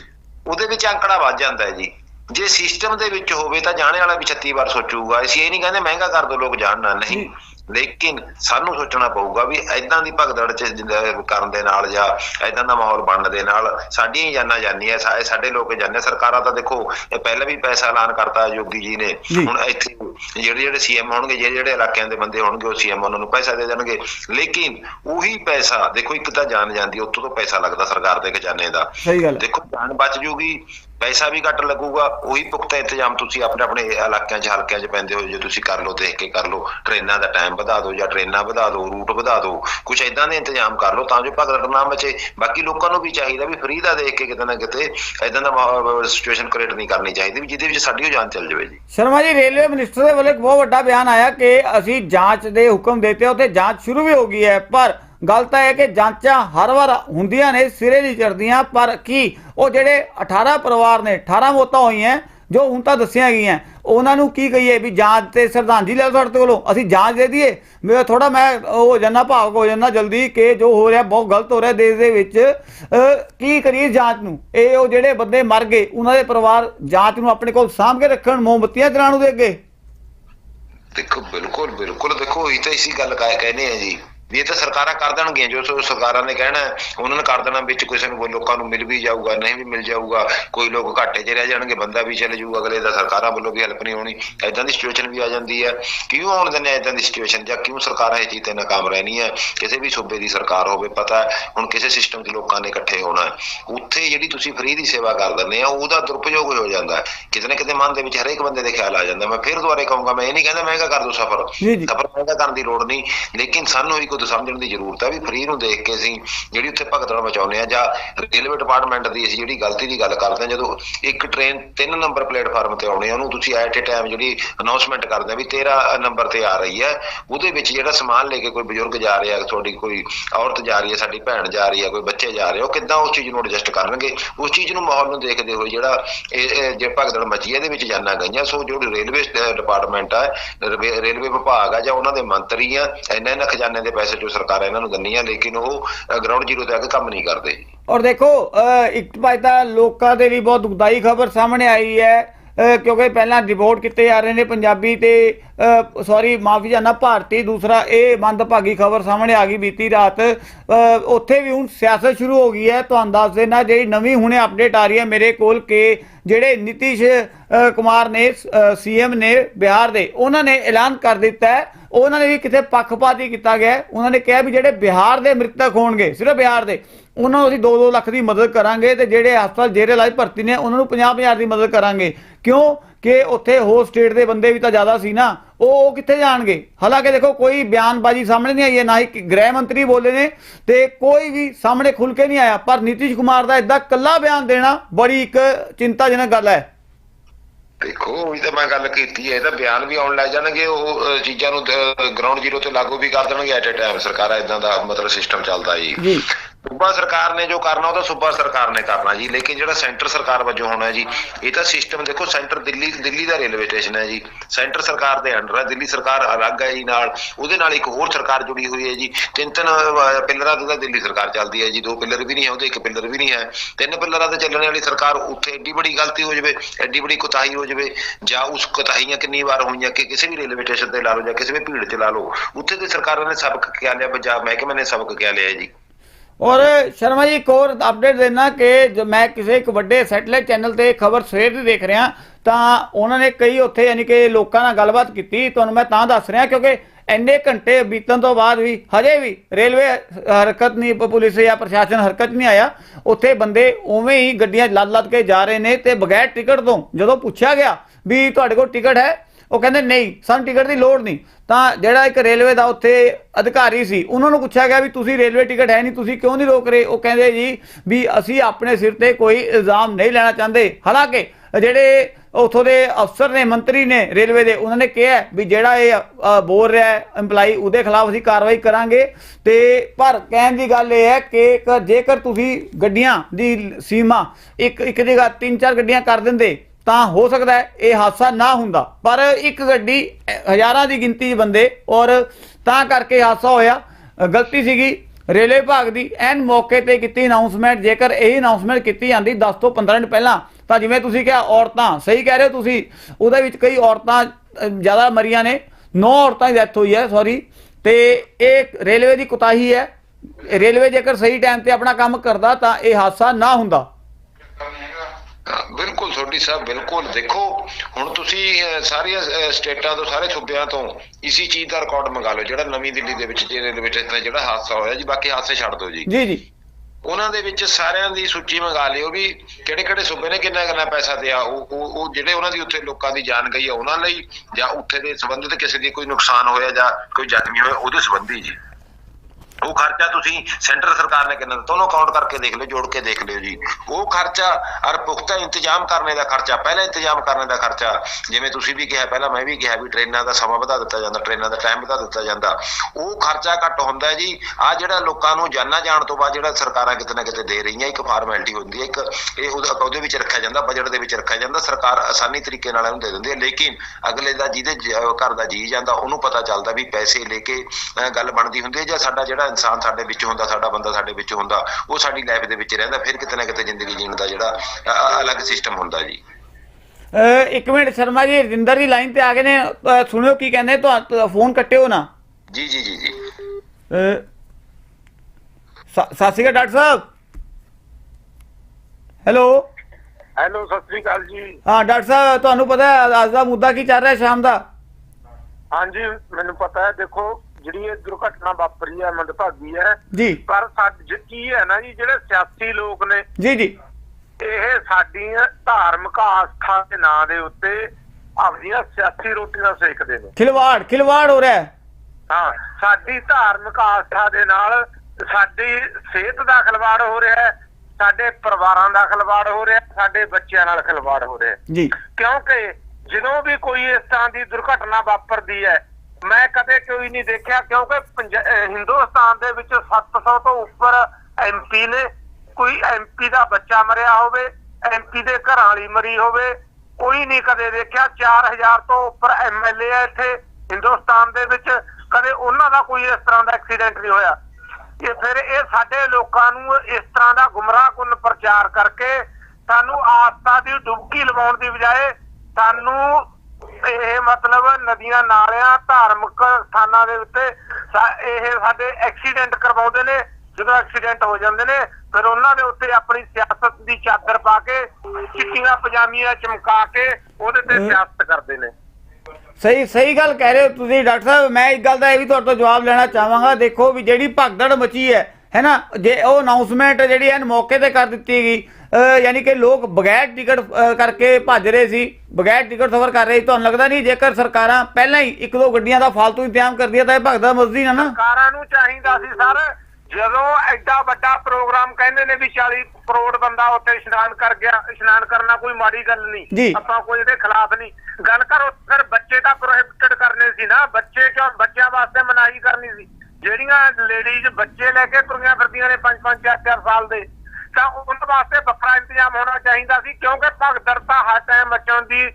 ਉਹਦੇ ਵਿੱਚ ਅੰਕੜਾ ਵੱਧ ਜਾਂਦਾ ਹੈ ਜੀ। ਜੇ ਸਿਸਟਮ ਦੇ ਵਿੱਚ ਹੋਵੇ ਤਾਂ ਜਾਣੇ ਵਾਲਾ ਵੀ 36 ਵਾਰ ਸੋਚੂਗਾ। ਅਸੀਂ ਇਹ ਨਹੀਂ ਕਹਿੰਦੇ ਮਹਿੰਗਾ ਕਰ ਦੋ ਲੋਕ ਜਾਣਨਾ ਨਹੀਂ। ਲੇਕਿਨ ਸਾਨੂੰ ਸੋਚਣਾ ਪਊਗਾ ਵੀ ਐਦਾਂ ਦੀ ਭਗਦੜ ਚ ਕਰਨ ਦੇ ਨਾਲ ਜਾਂ ਐਦਾਂ ਦਾ ਮਾਹੌਲ ਬਣਨ ਦੇ ਨਾਲ ਸਾਡੀਆਂ ਜਾਨਾਂ ਜਾਂਦੀਆਂ ਸਾਡੇ ਲੋਕ ਜਾਂਦੇ ਸਰਕਾਰਾਂ ਤਾਂ ਦੇਖੋ ਇਹ ਪਹਿਲਾਂ ਵੀ ਪੈਸਾ ਐਲਾਨ ਕਰਤਾ ਯੋਗੀ ਜੀ ਨੇ। ਹੁਣ ਇੱਥੇ ਜਿਹੜੇ ਜਿਹੜੇ ਸੀਐਮ ਹੋਣਗੇ ਜਿਹੜੇ ਜਿਹੜੇ ਇਲਾਕਿਆਂ ਦੇ ਬੰਦੇ ਹੋਣਗੇ ਉਹ ਸੀਐਮ ਉਹਨਾਂ ਨੂੰ ਪੈਸਾ ਦੇ ਦੇਣਗੇ। ਲੇਕਿਨ ਉਹੀ ਪੈਸਾ ਦੇਖੋ ਇੱਕ ਤਾਂ ਜਾਨ ਜਾਂਦੀ ਉੱਥੋਂ ਤੋਂ ਪੈਸਾ ਲੱਗਦਾ ਸਰਕਾਰ ਦੇ ਖਜ਼ਾਨੇ ਦਾ। ਦੇਖੋ ਜਾਨ ਬਚ ਜੂਗੀ ਪੈਸਾ ਵੀ ਘੱਟ ਲੱਗੂਗਾ, ਉਹੀ ਪੁਖਤਾ ਇੰਤਜ਼ਾਮ ਤੁਸੀਂ ਆਪਣੇ ਆਪਣੇ ਇਲਾਕਿਆਂ 'ਚ, ਹਲਕਿਆਂ 'ਚ ਪੈਂਦੇ ਹੋ ਜੇ ਤੁਸੀਂ ਕਰ ਲਓ, ਦੇਖ ਕੇ ਕਰ ਲਓ, ਟ੍ਰੇਨਾਂ ਦਾ ਟਾਈਮ ਵਧਾ ਦਿਓ ਜਾਂ ਟ੍ਰੇਨਾਂ ਵਧਾ ਦਿਓ ਰੂਟ ਵਧਾ ਦਿਓ ਕੁਝ ਇਦਾਂ ਦੇ ਇੰਤਜ਼ਾਮ ਕਰ ਲਓ ਤਾਂ ਜੋ ਭਗਦੜ ਨਾ ਮਚੇ। ਬਾਕੀ ਲੋਕਾਂ ਨੂੰ ਵੀ ਚਾਹੀਦਾ ਵੀ ਫ੍ਰੀ ਦਾ ਦੇਖ ਕੇ ਕਿਤੇ ਨਾ ਕਿਤੇ ਇਦਾਂ ਦਾ ਸਿਚੁਏਸ਼ਨ ਕ੍ਰੀਏਟ ਨਹੀਂ ਕਰਨੀ ਚਾਹੀਦੀ ਵੀ ਜਿਹਦੇ ਵਿੱਚ ਸਾਡੀ ਉਹ ਜਾਨ ਚੱਲ ਜਾਵੇ ਜੀ। ਸ਼ਰਮਾ ਜੀ ਰੇਲਵੇ ਮਿਨਿਸਟਰ ਦੇ ਵੱਲੋਂ ਇੱਕ ਬਹੁਤ ਵੱਡਾ ਬਿਆਨ ਆਇਆ ਕਿ ਅਸੀਂ ਜਾਂਚ ਦੇ ਹੁਕਮ ਦਿੱਤੇ ਹੋ ਤੇ ਜਾਂਚ ਸ਼ੁਰੂ ਵੀ ਹੋ ਗਈ ਹੈ, ਪਰ ਗੱਲ ਤਾਂ ਇਹ ਹੈ ਕਿ ਜਾਂਚਾਂ ਹਰ ਵਾਰ ਹੁੰਦੀਆਂ ਨੇ, ਸਿਰੇ ਨਹੀਂ ਚੜਦੀਆਂ ਪਰ ਕੀ ਉਹ ਜਿਹੜੇ 18 ਪਰਿਵਾਰ ਨੇ 18 ਮੌਤਾਂ ਹੋਈਆਂ, ਜੋ ਹੁਣ ਤਾਂ ਦੱਸੀਆਂ ਗਈਆਂ, ਉਹਨਾਂ ਨੂੰ ਕੀ ਕਹੀਏ ਵੀ ਜਾਂਚ ਤੇ ਸ਼ਰਧਾਂਜਲੀ ਲੈ ਲਓ ਸਾਡੇ ਕੋਲੋਂ, ਅਸੀਂ ਜਾਂਚ ਦੇ ਦਈਏ। ਮੇਰਾ ਥੋੜਾ ਮੈਂ ਉਹ ਹੋ ਜਾਣਾ ਭਾਵਕ ਹੋ ਜਾਣਾ ਜਲਦੀ ਕਿ ਜੋ ਹੋ ਰਿਹਾ ਬਹੁਤ ਗਲਤ ਹੋ ਰਿਹਾ ਦੇਸ਼ ਦੇ ਵਿੱਚ। ਕੀ ਕਰੀਏ ਜਾਂਚ ਨੂੰ? ਇਹ ਉਹ ਜਿਹੜੇ ਬੰਦੇ ਮਰ ਗਏ, ਉਹਨਾਂ ਦੇ ਪਰਿਵਾਰ ਜਾਂਚ ਨੂੰ ਆਪਣੇ ਕੋਲ ਸਾਂਭ ਕੇ ਰੱਖਣ, ਮੋਮਬੱਤੀਆਂ ਜਲਾਉਣ ਦੇ ਅੱਗੇ। ਦੇਖੋ, ਬਿਲਕੁਲ ਬਿਲਕੁਲ ਦੇਖੋ ਇਹ ਤਾਂ ਇਸੀ ਗੱਲ ਕਾ ਆ ਜੀ। ਇਹ ਤਾਂ ਸਰਕਾਰਾਂ ਕਰ ਦੇਣਗੀਆਂ ਜੋ ਸਰਕਾਰਾਂ ਨੇ ਕਹਿਣਾ ਉਹਨਾਂ ਨੇ ਕਰ ਦੇਣਾ ਵਿੱਚ ਕਿਸੇ ਨੂੰ ਲੋਕਾਂ ਨੂੰ ਮਿਲ ਵੀ ਜਾਊਗਾ ਨਹੀਂ ਵੀ ਮਿਲ ਜਾਊਗਾ ਕੋਈ ਲੋਕ ਘਾਟੇ 'ਚ ਰਹਿ ਜਾਣਗੇ ਬੰਦਾ ਵੀ ਚਲੇ ਜਾਊਗਾ ਅਗਲੇ ਦਾ ਸਰਕਾਰਾਂ ਵੱਲੋਂ ਵੀ ਹੈਲਪ ਨਹੀਂ ਹੋਣੀ ਐਦਾਂ ਦੀ ਸਿਚੁਏਸ਼ਨ ਵੀ ਆ ਜਾਂਦੀ ਹੈ। ਕਿਉਂ ਆਉਣ ਦਿੰਦੇ ਐਦਾਂ ਦੀ ਸਿਚੁਏਸ਼ਨ ਜਾਂ ਕਿਉਂ ਸਰਕਾਰਾਂ ਇਹ ਚੀਜ਼ ਤੇ ਨਾਕਾਮ ਰਹਿਣੀ ਹੈ ਕਿਸੇ ਵੀ ਸੂਬੇ ਦੀ ਸਰਕਾਰ ਹੋਵੇ ਪਤਾ ਹੁਣ ਕਿਸੇ ਸਿਸਟਮ 'ਚ ਲੋਕਾਂ ਨੇ ਇਕੱਠੇ ਹੋਣਾ ਹੈ। ਉੱਥੇ ਜਿਹੜੀ ਤੁਸੀਂ ਫ੍ਰੀ ਦੀ ਸੇਵਾ ਕਰ ਦਿੰਦੇ ਆ ਉਹਦਾ ਦੁਰਉਪਯੋਗ ਹੋ ਜਾਂਦਾ ਹੈ। ਕਿਤੇ ਨਾ ਕਿਤੇ ਮਨ ਦੇ ਵਿੱਚ ਹਰੇਕ ਬੰਦੇ ਦੇ ਖਿਆਲ ਆ ਜਾਂਦਾ ਮੈਂ ਫਿਰ ਦੁਬਾਰੇ ਕਹੂੰਗਾ ਮੈਂ ਇਹ ਨਹੀਂ ਕਹਿੰਦਾ ਮਹਿੰਗਾ ਕਰ ਦੋ ਸਫ਼ਰ। ਸਫ਼ਰ ਮਹਿੰਗਾ ਕਰਨ ਦੀ ਲੋੜ ਨਹੀਂ। ਲੇਕਿਨ ਸਾਨੂੰ ਹੀ ਕੁਝ ਸਮਝਣ ਦੀ ਜ਼ਰੂਰਤ ਹੈ ਵੀ ਫਰੀ ਨੂੰ ਦੇਖ ਕੇ ਅਸੀਂ ਜਿਹੜੀ ਉੱਥੇ ਭਗਦੜ ਮਚਾਉਂਦੇ ਆ ਜਾਂ ਰੇਲਵੇ ਡਿਪਾਰਟਮੈਂਟ ਦੀ ਅਸੀਂ ਜਿਹੜੀ ਗਲਤੀ ਦੀ ਗੱਲ ਕਰਦੇ ਆ ਜਦੋਂ ਇੱਕ ਟ੍ਰੇਨ ਤਿੰਨ ਨੰਬਰ ਪਲੇਟਫਾਰਮ ਤੇ ਆਉਣੀ ਆ ਉਹਨੂੰ ਤੁਸੀਂ ਐਟ ਏ ਟਾਈਮ ਜਿਹੜੀ ਅਨਾਉਂਸਮੈਂਟ ਕਰਦੇ ਆ ਵੀ 13 ਨੰਬਰ ਤੇ ਆ ਰਹੀ ਹੈ ਉਹਦੇ ਵਿੱਚ ਜਿਹੜਾ ਸਮਾਨ ਲੈ ਕੇ ਕੋਈ ਬਜ਼ੁਰਗ ਜਾ ਰਿਹਾ ਤੁਹਾਡੀ ਕੋਈ ਔਰਤ ਜਾ ਰਹੀ ਹੈ ਸਾਡੀ ਭੈਣ ਜਾ ਰਹੀ ਹੈ ਕੋਈ ਬੱਚੇ ਜਾ ਰਹੇ ਆ, ਉਹ ਕਿੱਦਾਂ ਉਸ ਚੀਜ਼ ਨੂੰ ਐਡਜਸਟ ਕਰਨਗੇ? ਉਸ ਚੀਜ਼ ਨੂੰ ਮਾਹੌਲ ਨੂੰ ਦੇਖਦੇ ਹੋਏ ਜਿਹੜਾ ਇਹ ਇਹ ਜੇ ਭਗਦੜ ਮਚੀ ਹੈ, ਇਹਦੇ ਵਿੱਚ ਜਾਨਾਂ ਗਈਆਂ। ਸੋ ਜਿਹੜੀ ਰੇਲਵੇ ਡਿਪਾਰਟਮੈਂਟ ਹੈ ਰੇਲਵੇ ਰੇਲਵੇ ਵਿਭਾਗ ਆ ਜਾਂ ਉਹਨਾਂ ਦੇ ਮੰਤਰੀ ਆ ਇਹਨਾਂ ਇਹਨਾਂ ਖਜ਼ਾਨੇ ਦੇ ਪੈਸੇ ਜੋ ਸਰਕਾਰ ਇਹਨਾਂ ਨੂੰ ਦਿੰਦੀਆਂ, ਲੇਕਿਨ ਉਹ ਗਰਾਊਂਡ ਜ਼ੀਰੋ ਤੇ ਆ ਕੇ ਕੰਮ ਨਹੀਂ ਕਰਦੇ। ਔਰ ਦੇਖੋ ਇੱਕ ਪਾਸੇ ਤਾਂ ਲੋਕਾਂ ਦੇ ਲਈ ਬਹੁਤ ਦੁਖਦਾਈ ਖਬਰ ਸਾਹਮਣੇ ਆਈ ਹੈ ਕਿਉਂਕਿ ਪਹਿਲਾਂ ਡਿਵੋਟ ਕੀਤੇ ਜਾ ਰਹੇ ਨੇ ਪੰਜਾਬੀ ਤੇ ਸੌਰੀ ਮਾਫੀ ਚਾਹਨਾ ਭਾਰਤੀ, ਦੂਸਰਾ ਇਹ ਮੰਦਭਾਗੀ ਖਬਰ ਸਾਹਮਣੇ ਆ ਗਈ ਬੀਤੀ ਰਾਤ। ਉੱਥੇ ਵੀ ਹੁਣ ਸਿਆਸਤ ਸ਼ੁਰੂ ਹੋ ਗਈ ਹੈ, ਤੁਹਾਨੂੰ ਦੱਸ ਦੇਣਾ, ਜਿਹੜੀ ਨਵੀਂ ਹੁਣੇ ਅਪਡੇਟ ਆ ਰਹੀ ਹੈ ਮੇਰੇ ਕੋਲ ਕਿ ਜਿਹੜੇ ਨਿਤਿਸ਼ ਕੁਮਾਰ ਨੇ ਸੀਐਮ ਨੇ ਬਿਹਾਰ ਦੇ, ਉਹਨਾਂ ਨੇ ਐਲਾਨ ਕਰ ਦਿੱਤਾ ਹੈ। ਉਹਨਾਂ ਨੇ ਵੀ ਕਿਤੇ ਪੱਖਪਾਤੀ ਕੀਤਾ ਗਿਆ ਉਹਨਾਂ ਨੇ ਕਿਹਾ ਵੀ ਜਿਹੜੇ ਬਿਹਾਰ ਦੇ ਮ੍ਰਿਤਕ ਹੋਣਗੇ, ਸਿਰਫ ਬਿਹਾਰ ਦੇ, ਉਹਨਾਂ ਨੂੰ ਅਸੀਂ 2-2 ਲੱਖ ਦੀ ਮਦਦ ਕਰਾਂਗੇ ਤੇ ਜਿਹੜੇ ਹਸਪਤਾਲ ਜੇਰੇ ਇਲਾਜ ਭਰਤੀ ਨੇ, ਉਹਨਾਂ ਨੂੰ 50-50 ਦੀ ਮਦਦ ਕਰਾਂਗੇ। ਕਿਉਂ? ਕਿ ਉੱਥੇ ਹੋਰ ਸਟੇਟ ਦੇ ਬੰਦੇ ਵੀ ਤਾਂ ਜ਼ਿਆਦਾ ਸੀ ਨਾ, ਉਹ ਉਹ ਕਿੱਥੇ ਜਾਣਗੇ? ਹਾਲਾਂਕਿ ਦੇਖੋ, ਕੋਈ ਬਿਆਨਬਾਜ਼ੀ ਸਾਹਮਣੇ ਨਹੀਂ ਆਈ ਹੈ, ਨਾ ਹੀ ਗ੍ਰਹਿ ਮੰਤਰੀ ਬੋਲੇ ਨੇ ਤੇ ਕੋਈ ਵੀ ਸਾਹਮਣੇ ਖੁੱਲ ਕੇ ਨਹੀਂ ਆਇਆ। ਪਰ ਨਿਤਿਸ਼ ਕੁਮਾਰ ਦਾ ਇਦਾਂ ਕੱਲਾ ਬਿਆਨ ਦੇਣਾ ਬੜੀ ਇੱਕ ਚਿੰਤਾਜਨਕ ਗੱਲ ਹੈ। ਦੇਖੋ, ਉਹੀ ਤਾਂ ਮੈਂ ਗੱਲ ਕੀਤੀ ਹੈ ਇਹਦਾ ਬਿਆਨ ਵੀ ਆਉਣ ਲੱਗ ਜਾਣਗੇ, ਉਹ ਚੀਜ਼ਾਂ ਨੂੰ ਗਰਾਊਂਡ ਜ਼ੀਰੋ ਤੇ ਲਾਗੂ ਵੀ ਕਰ ਦੇਣਗੇ ਐਟ ਏ ਟਾਈਮ ਸਰਕਾਰਾਂ ਇਦਾਂ ਦਾ ਮਤਲਬ ਸਿਸਟਮ ਚੱਲਦਾ ਜੀ। ਸੂਬਾ ਸਰਕਾਰ ਨੇ ਜੋ ਕਰਨਾ, ਉਹ ਤਾਂ ਸੂਬਾ ਸਰਕਾਰ ਨੇ ਕਰਨਾ ਜੀ। ਲੇਕਿਨ ਜਿਹੜਾ ਸੈਂਟਰ ਸਰਕਾਰ ਵਜੋਂ ਹੋਣਾ ਜੀ, ਇਹ ਤਾਂ ਸਿਸਟਮ ਦੇਖੋ, ਸੈਂਟਰ ਦਿੱਲੀ ਦਿੱਲੀ ਦਾ ਰੇਲਵੇ ਸਟੇਸ਼ਨ ਹੈ ਜੀ। ਸੈਂਟਰ ਸਰਕਾਰ ਦੇ ਅੰਡਰ ਹੈ, ਦਿੱਲੀ ਸਰਕਾਰ ਅਲੱਗ ਹੈ ਜੀ ਨਾਲ। ਉਹਦੇ ਨਾਲ ਇੱਕ ਹੋਰ ਸਰਕਾਰ ਜੁੜੀ ਹੋਈ ਹੈ ਜੀ। ਤਿੰਨ ਤਿੰਨ ਪਿੱਲਰਾਂ ਤੇ ਦਿੱਲੀ ਸਰਕਾਰ ਚੱਲਦੀ ਹੈ ਜੀ। ਦੋ ਪਿੱਲਰ ਵੀ ਨਹੀਂ ਹੈ, ਉਹਦੇ ਇੱਕ ਪਿੱਲਰ ਵੀ ਨਹੀਂ ਹੈ। ਤਿੰਨ ਪਿੱਲਰਾਂ ਤੇ ਚੱਲਣ ਵਾਲੀ ਸਰਕਾਰ ਉੱਥੇ ਐਡੀ ਬੜੀ ਗਲਤੀ ਹੋ ਜਾਵੇ, ਐਡੀ ਬੜੀ ਕੁਤਾਹੀ ਹੋ ਜਾਵੇ, ਜਾਂ ਉਸ ਕੁਤਾਹੀਆਂ ਕਿੰਨੀ ਵਾਰ ਹੋਈਆਂ ਕਿ ਕਿਸੇ ਵੀ ਰੇਲਵੇ ਸਟੇਸ਼ਨ ਤੇ ਲਾ ਲਓ ਜਾਂ ਕਿਸੇ ਵੀ ਭੀੜ ਚ ਲਾ ਲਓ, ਉੱਥੇ ਦੀ ਸਰਕਾਰਾਂ ਨੇ ਸਬਕ ਕਿਆ ਲਿਆ, ਪੰਜਾਬ ਮਹਿਕਮੇ ਨੇ ਸਬਕ ਕਿਆ ਲਿਆ ਜੀ। ਔਰ ਸ਼ਰਮਾ ਜੀ, ਇੱਕ ਹੋਰ ਅਪਡੇਟ ਦੇਣਾ ਕਿ ਜੋ ਮੈਂ ਕਿਸੇ ਇੱਕ ਵੱਡੇ ਸੈਟੇਲਾਈਟ ਚੈਨਲ ਤੇ ਖਬਰ ਸਵੇਰ ਦੀ ਦੇਖ ਰਿਹਾ, ਤਾਂ ਉਹਨਾਂ ਨੇ ਕਈ ਉੱਥੇ ਯਾਨੀ ਕਿ ਲੋਕਾਂ ਨਾਲ ਗੱਲਬਾਤ ਕੀਤੀ। ਤੁਹਾਨੂੰ ਮੈਂ ਤਾਂ ਦੱਸ ਰਿਹਾ ਕਿਉਂਕਿ ਇੰਨੇ ਘੰਟੇ ਬੀਤਣ ਤੋਂ ਬਾਅਦ ਵੀ, ਹਜੇ ਵੀ ਰੇਲਵੇ ਹਰਕਤ ਨਹੀਂ, ਪੁਲਿਸ ਜਾਂ ਪ੍ਰਸ਼ਾਸਨ ਹਰਕਤ ਨਹੀਂ ਆਇਆ। ਉੱਥੇ ਬੰਦੇ ਉਵੇਂ ਹੀ ਗੱਡੀਆਂ ਲੱਦ ਲੱਦ ਕੇ ਜਾ ਰਹੇ ਨੇ ਤੇ ਬਗੈਰ ਟਿਕਟ ਤੋਂ ਜਦੋਂ ਪੁੱਛਿਆ ਗਿਆ ਵੀ ਤੁਹਾਡੇ ਕੋਲ ਟਿਕਟ ਹੈ ਉਹ ਕਹਿੰਦੇ ਨਹੀਂ ਸਾਨੂੰ ਟਿਕਟ ਦੀ ਲੋੜ ਨਹੀਂ। ਤਾਂ ਜਿਹੜਾ ਇੱਕ ਰੇਲਵੇ ਦਾ ਉੱਥੇ ਅਧਿਕਾਰੀ ਸੀ ਉਹਨਾਂ ਨੂੰ ਪੁੱਛਿਆ ਗਿਆ ਵੀ ਤੁਸੀਂ ਰੇਲਵੇ ਟਿਕਟ ਹੈ ਨਹੀਂ ਤੁਸੀਂ ਕਿਉਂ ਨਹੀਂ ਰੋਕ ਰਹੇ? ਉਹ ਕਹਿੰਦੇ ਜੀ ਵੀ ਅਸੀਂ ਆਪਣੇ ਸਿਰ ਤੇ ਕੋਈ ਇਲਜ਼ਾਮ ਨਹੀਂ ਲੈਣਾ ਚਾਹੁੰਦੇ। ਹਾਲਾਂਕਿ ਜਿਹੜੇ ਉਥੋਂ ਦੇ ਅਫਸਰ ਨੇ ਮੰਤਰੀ ਨੇ ਰੇਲਵੇ ਦੇ ਉਹਨਾਂ ਨੇ ਕਿਹਾ ਵੀ ਜਿਹੜਾ ਇਹ ਅ, ਬੋਲ ਰਿਹਾ ਹੈ ਉਹਦੇ ਖਿਲਾਫ ਅਸੀਂ ਕਾਰਵਾਈ ਕਰਾਂਗੇ। ਤੇ ਪਰ ਕਹਿਣ ਦੀ ਗੱਲ ਇਹ ਹੈ ਕਿ ਇੱਕ ਜੇਕਰ ਤੁਸੀਂ ਗੱਡੀਆਂ ਦੀ ਸੀਮਾ ਇੱਕ ਇੱਕ ਜਗ੍ਹਾ ਤਿੰਨ ਚਾਰ ਗੱਡੀਆਂ ਕਰ ਦਿੰਦੇ ਤਾਂ ਹੋ ਸਕਦਾ ਹੈ ਇਹ ਹਾਦਸਾ ਨਾ ਹੁੰਦਾ। ਪਰ ਇੱਕ ਗੱਡੀ ਹਜ਼ਾਰਾਂ ਦੀ ਗਿਣਤੀ 'ਚ ਬੰਦੇ ਔਰ ਤਾਂ ਕਰਕੇ ਹਾਦਸਾ ਹੋਇਆ। ਗਲਤੀ ਸੀਗੀ ਰੇਲਵੇ ਵਿਭਾਗ ਦੀ। ਐਨ ਮੌਕੇ ਤੇ ਕੀਤੀ ਅਨਾਉਂਸਮੈਂਟ ਜੇਕਰ ਇਹ ਅਨਾਉਂਸਮੈਂਟ ਕੀਤੀ ਜਾਂਦੀ 10 ਤੋਂ 15 ਮਿੰਟ ਪਹਿਲਾਂ, ਤਾਂ ਜਿਵੇਂ ਤੁਸੀਂ ਕਿਹਾ, ਔਰਤਾਂ, ਸਹੀ ਕਹਿ ਰਹੇ ਹੋ ਤੁਸੀਂ, ਉਹਦੇ ਵਿੱਚ ਕਈ ਔਰਤਾਂ ਜ਼ਿਆਦਾ ਮਰੀਆਂ ਨੇ। 9 ਔਰਤਾਂ ਦੀ ਡੈਥ ਹੋਈ ਹੈ ਸੌਰੀ ਤੇ ਇਹ ਰੇਲਵੇ ਦੀ ਕੁਤਾਹੀ ਹੈ। ਰੇਲਵੇ ਜੇਕਰ ਸਹੀ ਟਾਈਮ ਤੇ ਆਪਣਾ ਕੰਮ ਕਰਦਾ, ਤਾਂ ਇਹ ਹਾਦਸਾ ਨਾ ਹੁੰਦਾ। ਬਿਲਕੁਲ ਤੁਹਾਡੀ ਸਾਹਿਬ ਬਿਲਕੁਲ। ਦੇਖੋ ਹੁਣ ਤੁਸੀਂ ਸਾਰੀਆਂ ਸਟੇਟਾਂ ਤੋਂ ਸਾਰੇ ਸੂਬਿਆਂ ਤੋਂ ਇਸੀ ਚੀਜ਼ ਦਾ ਰਿਕਾਰਡ ਮੰਗਾ ਲਓ ਜਿਹੜਾ ਨਵੀਂ ਦਿੱਲੀ ਦੇ ਵਿੱਚ ਜੇ ਰੇਲਵੇ ਸਟੇਸ਼ਨ ਤੇ ਜਿਹੜਾ ਹਾਦਸਾ ਹੋਇਆ ਜੀ ਬਾਕੀ ਹਾਦਸੇ ਛੱਡ ਦਿਓ ਜੀ। ਜੀ ਜੀ। ਉਹਨਾਂ ਦੇ ਵਿੱਚ ਸਾਰਿਆਂ ਦੀ ਸੂਚੀ ਮੰਗਾ ਲਿਓ ਵੀ ਕਿਹੜੇ ਕਿਹੜੇ ਸੂਬੇ ਨੇ ਕਿੰਨਾ ਕਿੰਨਾ ਪੈਸਾ ਦਿਆ ਉਹ ਉਹ ਉਹ ਜਿਹੜੇ ਉਹਨਾਂ ਦੀ ਉੱਥੇ ਲੋਕਾਂ ਦੀ ਜਾਨ ਗਈ ਆ ਉਹਨਾਂ ਲਈ ਜਾਂ ਉੱਥੇ ਦੇ ਸੰਬੰਧਿਤ ਕਿਸੇ ਦੀ ਕੋਈ ਨੁਕਸਾਨ ਹੋਇਆ ਜਾਂ ਕੋਈ ਜ਼ਖਮੀ ਹੋਇਆ ਉਹਦੇ ਸੰਬੰਧੀ ਜੀ। ਉਹ ਖਰਚਾ ਤੁਸੀਂ ਸੈਂਟਰ ਸਰਕਾਰ ਨੇ ਕਿੰਨਾ ਦਿੱਤਾ ਉਹਨੂੰ ਕਾਊਂਟ ਕਰਕੇ ਦੇਖ ਲਿਓ ਜੋੜ ਕੇ ਦੇਖ ਲਿਓ ਜੀ। ਉਹ ਖਰਚਾ ਔਰ ਪੁਖਤਾ ਇੰਤਜ਼ਾਮ ਕਰਨੇ ਦਾ ਖਰਚਾ ਪਹਿਲਾਂ ਇੰਤਜ਼ਾਮ ਕਰਨੇ ਦਾ ਖਰਚਾ ਜਿਵੇਂ ਤੁਸੀਂ ਵੀ ਕਿਹਾ ਪਹਿਲਾਂ ਮੈਂ ਵੀ ਕਿਹਾ ਵੀ ਟ੍ਰੇਨਾਂ ਦਾ ਸਮਾਂ ਵਧਾ ਦਿੱਤਾ ਜਾਂਦਾ ਟ੍ਰੇਨਾਂ ਦਾ ਟਾਈਮ ਵਧਾ ਦਿੱਤਾ ਜਾਂਦਾ। ਉਹ ਖਰਚਾ ਘੱਟ ਹੁੰਦਾ ਜੀ। ਆ ਜਿਹੜਾ ਲੋਕਾਂ ਨੂੰ ਜਾਨਾਂ ਜਾਣ ਤੋਂ ਬਾਅਦ ਜਿਹੜਾ ਸਰਕਾਰਾਂ ਕਿਤੇ ਨਾ ਕਿਤੇ ਦੇ ਰਹੀਆਂ ਇੱਕ ਫਾਰਮੈਲਿਟੀ ਹੁੰਦੀ ਹੈ ਇੱਕ ਇਹ ਉਹਦੇ ਵਿੱਚ ਰੱਖਿਆ ਜਾਂਦਾ ਬਜਟ ਦੇ ਵਿੱਚ ਰੱਖਿਆ ਜਾਂਦਾ ਸਰਕਾਰ ਆਸਾਨੀ ਤਰੀਕੇ ਨਾਲ ਇਹਨੂੰ ਦੇ ਦਿੰਦੀ ਹੈ। ਲੇਕਿਨ ਅਗਲੇ ਦਾ ਜਿਹਦੇ ਜ- ਘਰ ਦਾ ਜੀ ਜਾਂਦਾ ਉਹਨੂੰ ਪਤਾ ਚੱਲਦਾ ਵੀ ਪੈਸੇ ਲੈ ਕੇ ਅਹ, ਗੱਲ ਬਣਦੀ ਹੁੰਦੀ ਹੈ ਜਾਂ ਸਾਡਾ ਜਿਹੜਾ ਇਨਸਾਨ ਸਾਡੇ ਵਿੱਚ ਹੁੰਦਾ ਸਾਡਾ ਬੰਦਾ ਸਾਡੇ ਵਿੱਚ ਹੁੰਦਾ ਉਹ ਸਾਡੀ ਲਾਈਫ ਦੇ ਵਿੱਚ ਰਹਿੰਦਾ ਫਿਰ ਕਿਤੇ ਨਾ ਕਿਤੇ ਜ਼ਿੰਦਗੀ ਜੀਣ ਦਾ ਜਿਹੜਾ ਅਲੱਗ ਸਿਸਟਮ ਹੁੰਦਾ ਜੀ। ਇੱਕ ਮਿੰਟ ਸ਼ਰਮਾ ਜੀ ਰਜਿੰਦਰ ਦੀ ਲਾਈਨ ਤੇ ਆ ਗਏ ਨੇ ਸੁਣਿਓ ਕੀ ਕਹਿੰਦੇ ਤੁਹਾਨੂੰ ਫੋਨ ਕੱਟਿਓ ਨਾ। ਜੀ ਜੀ ਜੀ ਜੀ। ਸਤਿ ਸ਼੍ਰੀ ਅਕਾਲ ਡਾਕਟਰ ਸਾਹਿਬ। ਹੈਲੋ ਹੈਲੋ ਸਤਿ ਸ੍ਰੀ ਅਕਾਲ ਜੀ। ਹਾਂ ਡਾਕਟਰ ਸਾਹਿਬ ਤੁਹਾਨੂੰ ਪਤਾ ਹੈ ਅੱਜ ਦਾ ਮੁੱਦਾ ਕੀ ਚੱਲ ਰਿਹਾ ਸ਼ਾਮ ਦਾ? ਹਾਂਜੀ ਮੈਨੂੰ ਪਤਾ ਹੈ ਦੇਖੋ ਜਿਹੜੀ ਇਹ ਦੁਰਘਟਨਾ ਵਾਪਰੀ ਹੈ ਮੰਦਭਾਗੀ ਹੈ ਜੀ। ਪਰ ਸੱਚ ਕੀ ਹੈ ਨਾ ਜੀ ਜਿਹੜੇ ਸਿਆਸੀ ਲੋਕ ਨੇ ਜੀ ਜੀ। ਇਹ ਸਾਡੀਆਂ ਧਾਰਮਿਕ ਆਸਥਾ ਦੇ ਨਾਂ ਦੇ ਉੱਤੇ ਆਪਣੀਆਂ ਸਿਆਸੀ ਰੋਟੀਆਂ ਸੇਕਦੇ ਨੇ। ਖਿਲਵਾੜ ਖਿਲਵਾੜ ਹੋ ਰਿਹਾ ਹੈ। ਹਾਂ ਸਾਡੀ ਧਾਰਮਿਕ ਆਸਥਾ ਦੇ ਨਾਲ ਸਾਡੀ ਸਿਹਤ ਦਾ ਖਿਲਵਾੜ ਹੋ ਰਿਹਾ ਹੈ ਸਾਡੇ ਪਰਿਵਾਰਾਂ ਦਾ ਖਿਲਵਾੜ ਹੋ ਰਿਹਾ ਸਾਡੇ ਬੱਚਿਆਂ ਨਾਲ ਖਿਲਵਾੜ ਹੋ ਰਿਹਾ ਜੀ। ਕਿਉਂਕਿ ਜਦੋਂ ਵੀ ਕੋਈ ਇਸ ਤਰ੍ਹਾਂ ਦੀ ਦੁਰਘਟਨਾ ਵਾਪਰਦੀ ਹੈ ਮੈਂ ਕਦੇ ਕੋਈ ਨਹੀਂ ਦੇਖਿਆ, ਕਿਉਂਕਿ ਪੰਜ- ਅਹ ਹਿੰਦੁਸਤਾਨ ਦੇ ਵਿੱਚ 700 ਤੋਂ ਉੱਪਰ ਐਮਪੀ ਨੇ, ਕੋਈ ਐਮਪੀ ਦਾ ਬੱਚਾ ਮਰਿਆ ਹੋਵੇ ਐਮਪੀ ਦੇ ਘਰਾਂ ਵਾਲੀ ਮਰੀ ਹੋਵੇ, ਕੋਈ ਨਹੀਂ ਕਦੇ ਦੇਖਿਆ। 4000 ਤੋਂ ਉੱਪਰ ਐਮਐਲਏ ਹੈ ਇੱਥੇ ਹਿੰਦੁਸਤਾਨ ਦੇ ਵਿੱਚ, ਕਦੇ ਉਹਨਾਂ ਦਾ ਕੋਈ ਇਸ ਤਰ੍ਹਾਂ ਦਾ ਐਕਸੀਡੈਂਟ ਨਹੀਂ ਹੋਇਆ। ਇਹ ਫਿਰ ਇਹ ਸਾਡੇ ਲੋਕਾਂ ਨੂੰ ਇਸ ਤਰ੍ਹਾਂ ਦਾ ਗੁੰਮਰਾਹਕੁਨ ਪ੍ਰਚਾਰ ਕਰਕੇ ਸਾਨੂੰ ਆਸਥਾ ਦੀ ਡੁਬਕੀ ਲਵਾਉਣ ਦੀ ਬਜਾਏ ਸਾਨੂੰ ਇਹ ਮਤਲਬ ਨਦੀਆਂ ਨਾਲਿਆਂ ਧਾਰਮਿਕ ਸਥਾਨਾਂ ਦੇ ਉੱਤੇ ਇਹ ਸਾਡੇ ਐਕਸੀਡੈਂਟ ਕਰਵਾਉਂਦੇ ਨੇ। ਜਦੋਂ ਐਕਸੀਡੈਂਟ ਹੋ ਜਾਂਦੇ ਨੇ ਫਿਰ ਉਹਨਾਂ ਦੇ ਉੱਤੇ ਆਪਣੀ ਸਿਆਸਤ ਦੀ ਚਾਦਰ ਪਾ ਕੇ ਚਿੱਟੀਆਂ ਪਜਾਮੀਆਂ ਚਮਕਾ ਕੇ ਉਹਦੇ ਤੇ ਸਿਆਸਤ ਕਰਦੇ ਨੇ। ਸਹੀ ਸਹੀ ਗੱਲ ਕਹਿ ਰਹੇ ਹੋ ਤੁਸੀਂ ਡਾਕਟਰ ਸਾਹਿਬ। ਮੈਂ ਇੱਕ ਗੱਲ ਦਾ ਇਹ ਵੀ ਤੁਹਾਡੇ ਤੋਂ ਜਵਾਬ ਲੈਣਾ ਚਾਹਾਂਗਾ। ਦੇਖੋ ਵੀ ਜਿਹੜੀ ਭਗਦੜ ਮਚੀ ਹੈ ਹੈ ਨਾ? ਜੇ ਉਹ ਅਨਾਉਂਸਮੈਂਟ ਜਿਹੜੀ ਹੈ ਮੌਕੇ ਤੇ ਕਰ ਦਿੱਤੀ ਗਈ। ਯਾਨੀ ਕਿ ਲੋਕ ਬਗੈਰ ਟਿਕਟ ਕਰਕੇ ਭੱਜ ਰਹੇ ਸੀ ਬਗੈਰ ਟਿਕਟ ਸਫਰ ਕਰ ਰਹੇ ਸੀ। ਤੁਹਾਨੂੰ ਲੱਗਦਾ ਨਹੀਂ ਜੇਕਰ ਸਰਕਾਰਾਂ ਪਹਿਲਾਂ ਹੀ ਇੱਕ ਦੋ ਗੱਡੀਆਂ ਦਾ ਫालतू ਇੰਤਜ਼ਾਮ ਕਰਦੀਆਂ ਤਾਂ ਇਹ ਭਗਦੜ ਮਚਦੀ ਨਾ ਨਾ? ਸਰਕਾਰਾਂ ਨੂੰ ਚਾਹੀਦਾ ਸੀ ਸਰ ਜਦੋਂ ਐਡਾ ਵੱਡਾ ਪ੍ਰੋਗਰਾਮ ਕਹਿੰਦੇ ਨੇ ਵੀ 40 ਕਰੋੜ ਬੰਦਾ ਉੱਥੇ ਇਸ਼ਨਾਨ ਕਰ ਗਿਆ ਇਸ਼ਨਾਨ ਕਰਨਾ ਕੋਈ ਮਾੜੀ ਗੱਲ। ਨਹੀਂ। ਆਪਾਂ ਕੋਈ ਇਹਦੇ ਖਿਲਾਫ ਨਹੀਂ। ਗੱਲ ਕਰੋ ਫਿਰ ਬੱਚੇ ਤਾਂ ਪ੍ਰੋਹਿਬਿਟਡ ਕਰਨੇ ਸੀ ਨਾ। ਬੱਚੇ ਕਿਉਂ ਬੱਚਿਆਂ ਵਾਸਤੇ ਮਨਾਹੀ ਕਰਨੀ ਸੀ। ਜਿਹੜੀਆਂ ਲੇਡੀਜ਼ ਬੱਚੇ ਲੈ ਕੇ ਤੁਰੀਆਂ ਫਿਰਦੀਆਂ ਨੇ 5-5 4-4 ਸਾਲ ਦੇ ਤਾਂ ਉਹਨਾਂ ਵਾਸਤੇ ਵੱਖਰਾ ਇੰਤਜ਼ਾਮ ਹੋਣਾ ਚਾਹੀਦਾ ਸੀ, ਕਿਉਂਕਿ ਭਗਦੜ ਤਾਂ ਹਰ ਟਾਈਮ ਮਚਣ ਦੀ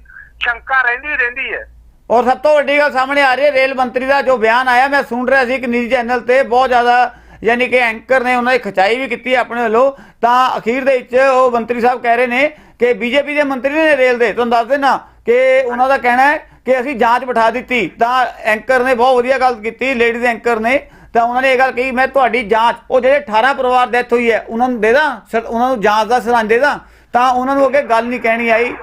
ਸ਼ੰਕਾ ਰਹਿੰਦੀ ਰਹਿੰਦੀ ਹੈ। ਔਰ ਸਭ ਤੋਂ ਵੱਡੀ ਗੱਲ ਸਾਹਮਣੇ ਆ ਰਹੀ ਹੈ, ਰੇਲ ਮੰਤਰੀ ਦਾ ਜੋ ਬਿਆਨ ਆਇਆ, ਮੈਂ ਸੁਣ ਰਿਹਾ ਸੀ ਇੱਕ ਨਿੱਜੀ ਚੈਨਲ ਤੇ ਬਹੁਤ ਜ਼ਿਆਦਾ ਯਾਨੀ ਕਿ ਐਂਕਰ ਨੇ ਉਹਨਾਂ ਦੀ ਖਚਾਈ ਵੀ ਕੀਤੀ ਆਪਣੇ ਵੱਲੋਂ। ਤਾਂ ਅਖੀਰ ਦੇ ਵਿੱਚ ਉਹ ਮੰਤਰੀ ਸਾਹਿਬ ਕਹਿ ਰਹੇ ਨੇ ਕਿ ਬੀਜੇਪੀ ਦੇ ਮੰਤਰੀ ਨੇ ਰੇਲ ਦੇ। ਤੁਹਾਨੂੰ ਦੱਸ ਦੇਣਾ ਕਿ ਉਹਨਾਂ ਦਾ ਕਹਿਣਾ ਹੈ ਕਿ ਅਸੀਂ ਜਾਂਚ ਬਿਠਾ ਦਿੱਤੀ। ਤਾਂ ਐਂਕਰ ਨੇ ਬਹੁਤ ਵਧੀਆ ਗੱਲ ਕੀਤੀ ਲੇਡੀਜ਼ ਐਂਕਰ ਨੇ। ਤਾਂ ਉਹਨਾਂ ਨੇ ਇਹ ਗੱਲ ਕਹੀ, ਮੈਂ ਤੁਹਾਡੀ ਜਾਂਚ, ਉਹ ਜਿਹੜੇ 18 ਪਰਿਵਾਰ ਡੈਥ ਹੋਈ ਹੈ, ਉਹਨਾਂ ਨੂੰ ਦੇ ਦਾਂ ਉਹਨਾਂ ਨੂੰ ਜਾਂਚ ਦਾ ਸਰਾਂ ਦੇ ਦਾਂ? ਤਾਂ ਉਹਨਾਂ ਨੂੰ ਅੱਗੇ ਗੱਲ ਨਹੀਂ ਕਹਿਣੀ ਆਈ।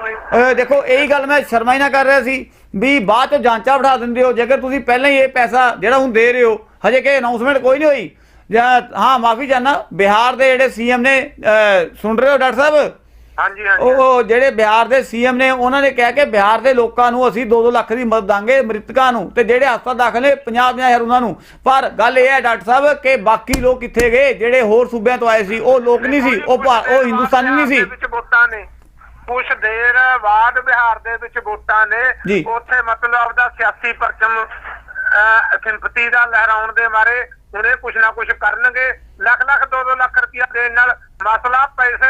ਦੇਖੋ, ਇਹੀ ਗੱਲ ਮੈਂ ਸ਼ਰਮਾਈ ਨਾ ਕਰ ਰਿਹਾ ਸੀ ਵੀ ਬਾਅਦ ਚ ਜਾਂਚਾ ਬਿਠਾ ਦਿੰਦੇ ਹੋ। ਜੇਕਰ ਤੁਸੀਂ ਪਹਿਲਾਂ ਹੀ ਇਹ ਪੈਸਾ ਜਿਹੜਾ ਹੁਣ ਦੇ ਰਹੇ ਹੋ, ਹਜੇ ਕਿ ਅਨਾਉਂਸਮੈਂਟ ਕੋਈ ਨਹੀਂ ਹੋਈ। ਜਾਂ, ਹਾਂ, ਮਾਫੀ ਚਾਹਨਾ ਬਿਹਾਰ ਦੇ ਜਿਹੜੇ ਸੀਐਮ ਨੇ ਸੁਣ ਰਹੇ ਹੋ ਡਾਕਟਰ ਸਾਹਿਬ? ਹਾਂਜੀ ਹਾਂਜੀ ਉਹ ਜਿਹੜੇ ਬਿਹਾਰ ਦੇ ਸੀਐਮ ਨੇ ਉਹਨਾਂ ਨੇ ਕਿਹਾ ਕਿ ਬਿਹਾਰ ਦੇ ਲੋਕਾਂ ਨੂੰ ਅਸੀਂ 2-2 ਲੱਖ ਦੀ ਮਦਦ ਦਾਂਗੇ ਮ੍ਰਿਤਕਾਂ ਨੂੰ ਤੇ ਜਿਹੜੇ ਹਸਪਤਾਲ ਦਾਖਲ ਨੇ 50-50 ਹਜ਼ਾਰ ਉਹਨਾਂ ਨੂੰ। ਪਰ ਗੱਲ ਇਹ ਹੈ ਡਾਕਟਰ ਸਾਹਿਬ ਕਿ ਬਾਕੀ ਲੋਕ ਕਿੱਥੇ ਗਏ? ਜਿਹੜੇ ਹੋਰ ਸੂਬਿਆਂ ਤੋਂ ਆਏ ਸੀ ਉਹ ਲੋਕ ਨਹੀਂ ਸੀ ਉਹ ਉਹ ਹਿੰਦੁਸਤਾਨੀ ਨਹੀਂ ਸੀ। ਦੇ ਵਿੱਚ ਵੋਟਾਂ ਨੇ। ਕੁਝ ਦੇਰ ਬਾਅਦ ਬਿਹਾਰ ਦੇ ਵਿੱਚ ਵੋਟਾਂ ਨੇ। ਉੱਥੇ ਮਤਲਬ ਆਪਦਾ ਸਿਆਸੀ ਪਰਚਮ ਸਿੰਪਤੀ ਦਾ ਲਹਿਰਾਉਣ ਦੇ ਮਾਰੇ ਉਹਨੇ ਕੁਝ ਨਾ ਕੁਝ ਕਰਨਗੇ। ਲੱਖ ਲੱਖ 2-2 ਲੱਖ ਰੁਪਇਆ ਦੇਣ ਨਾਲ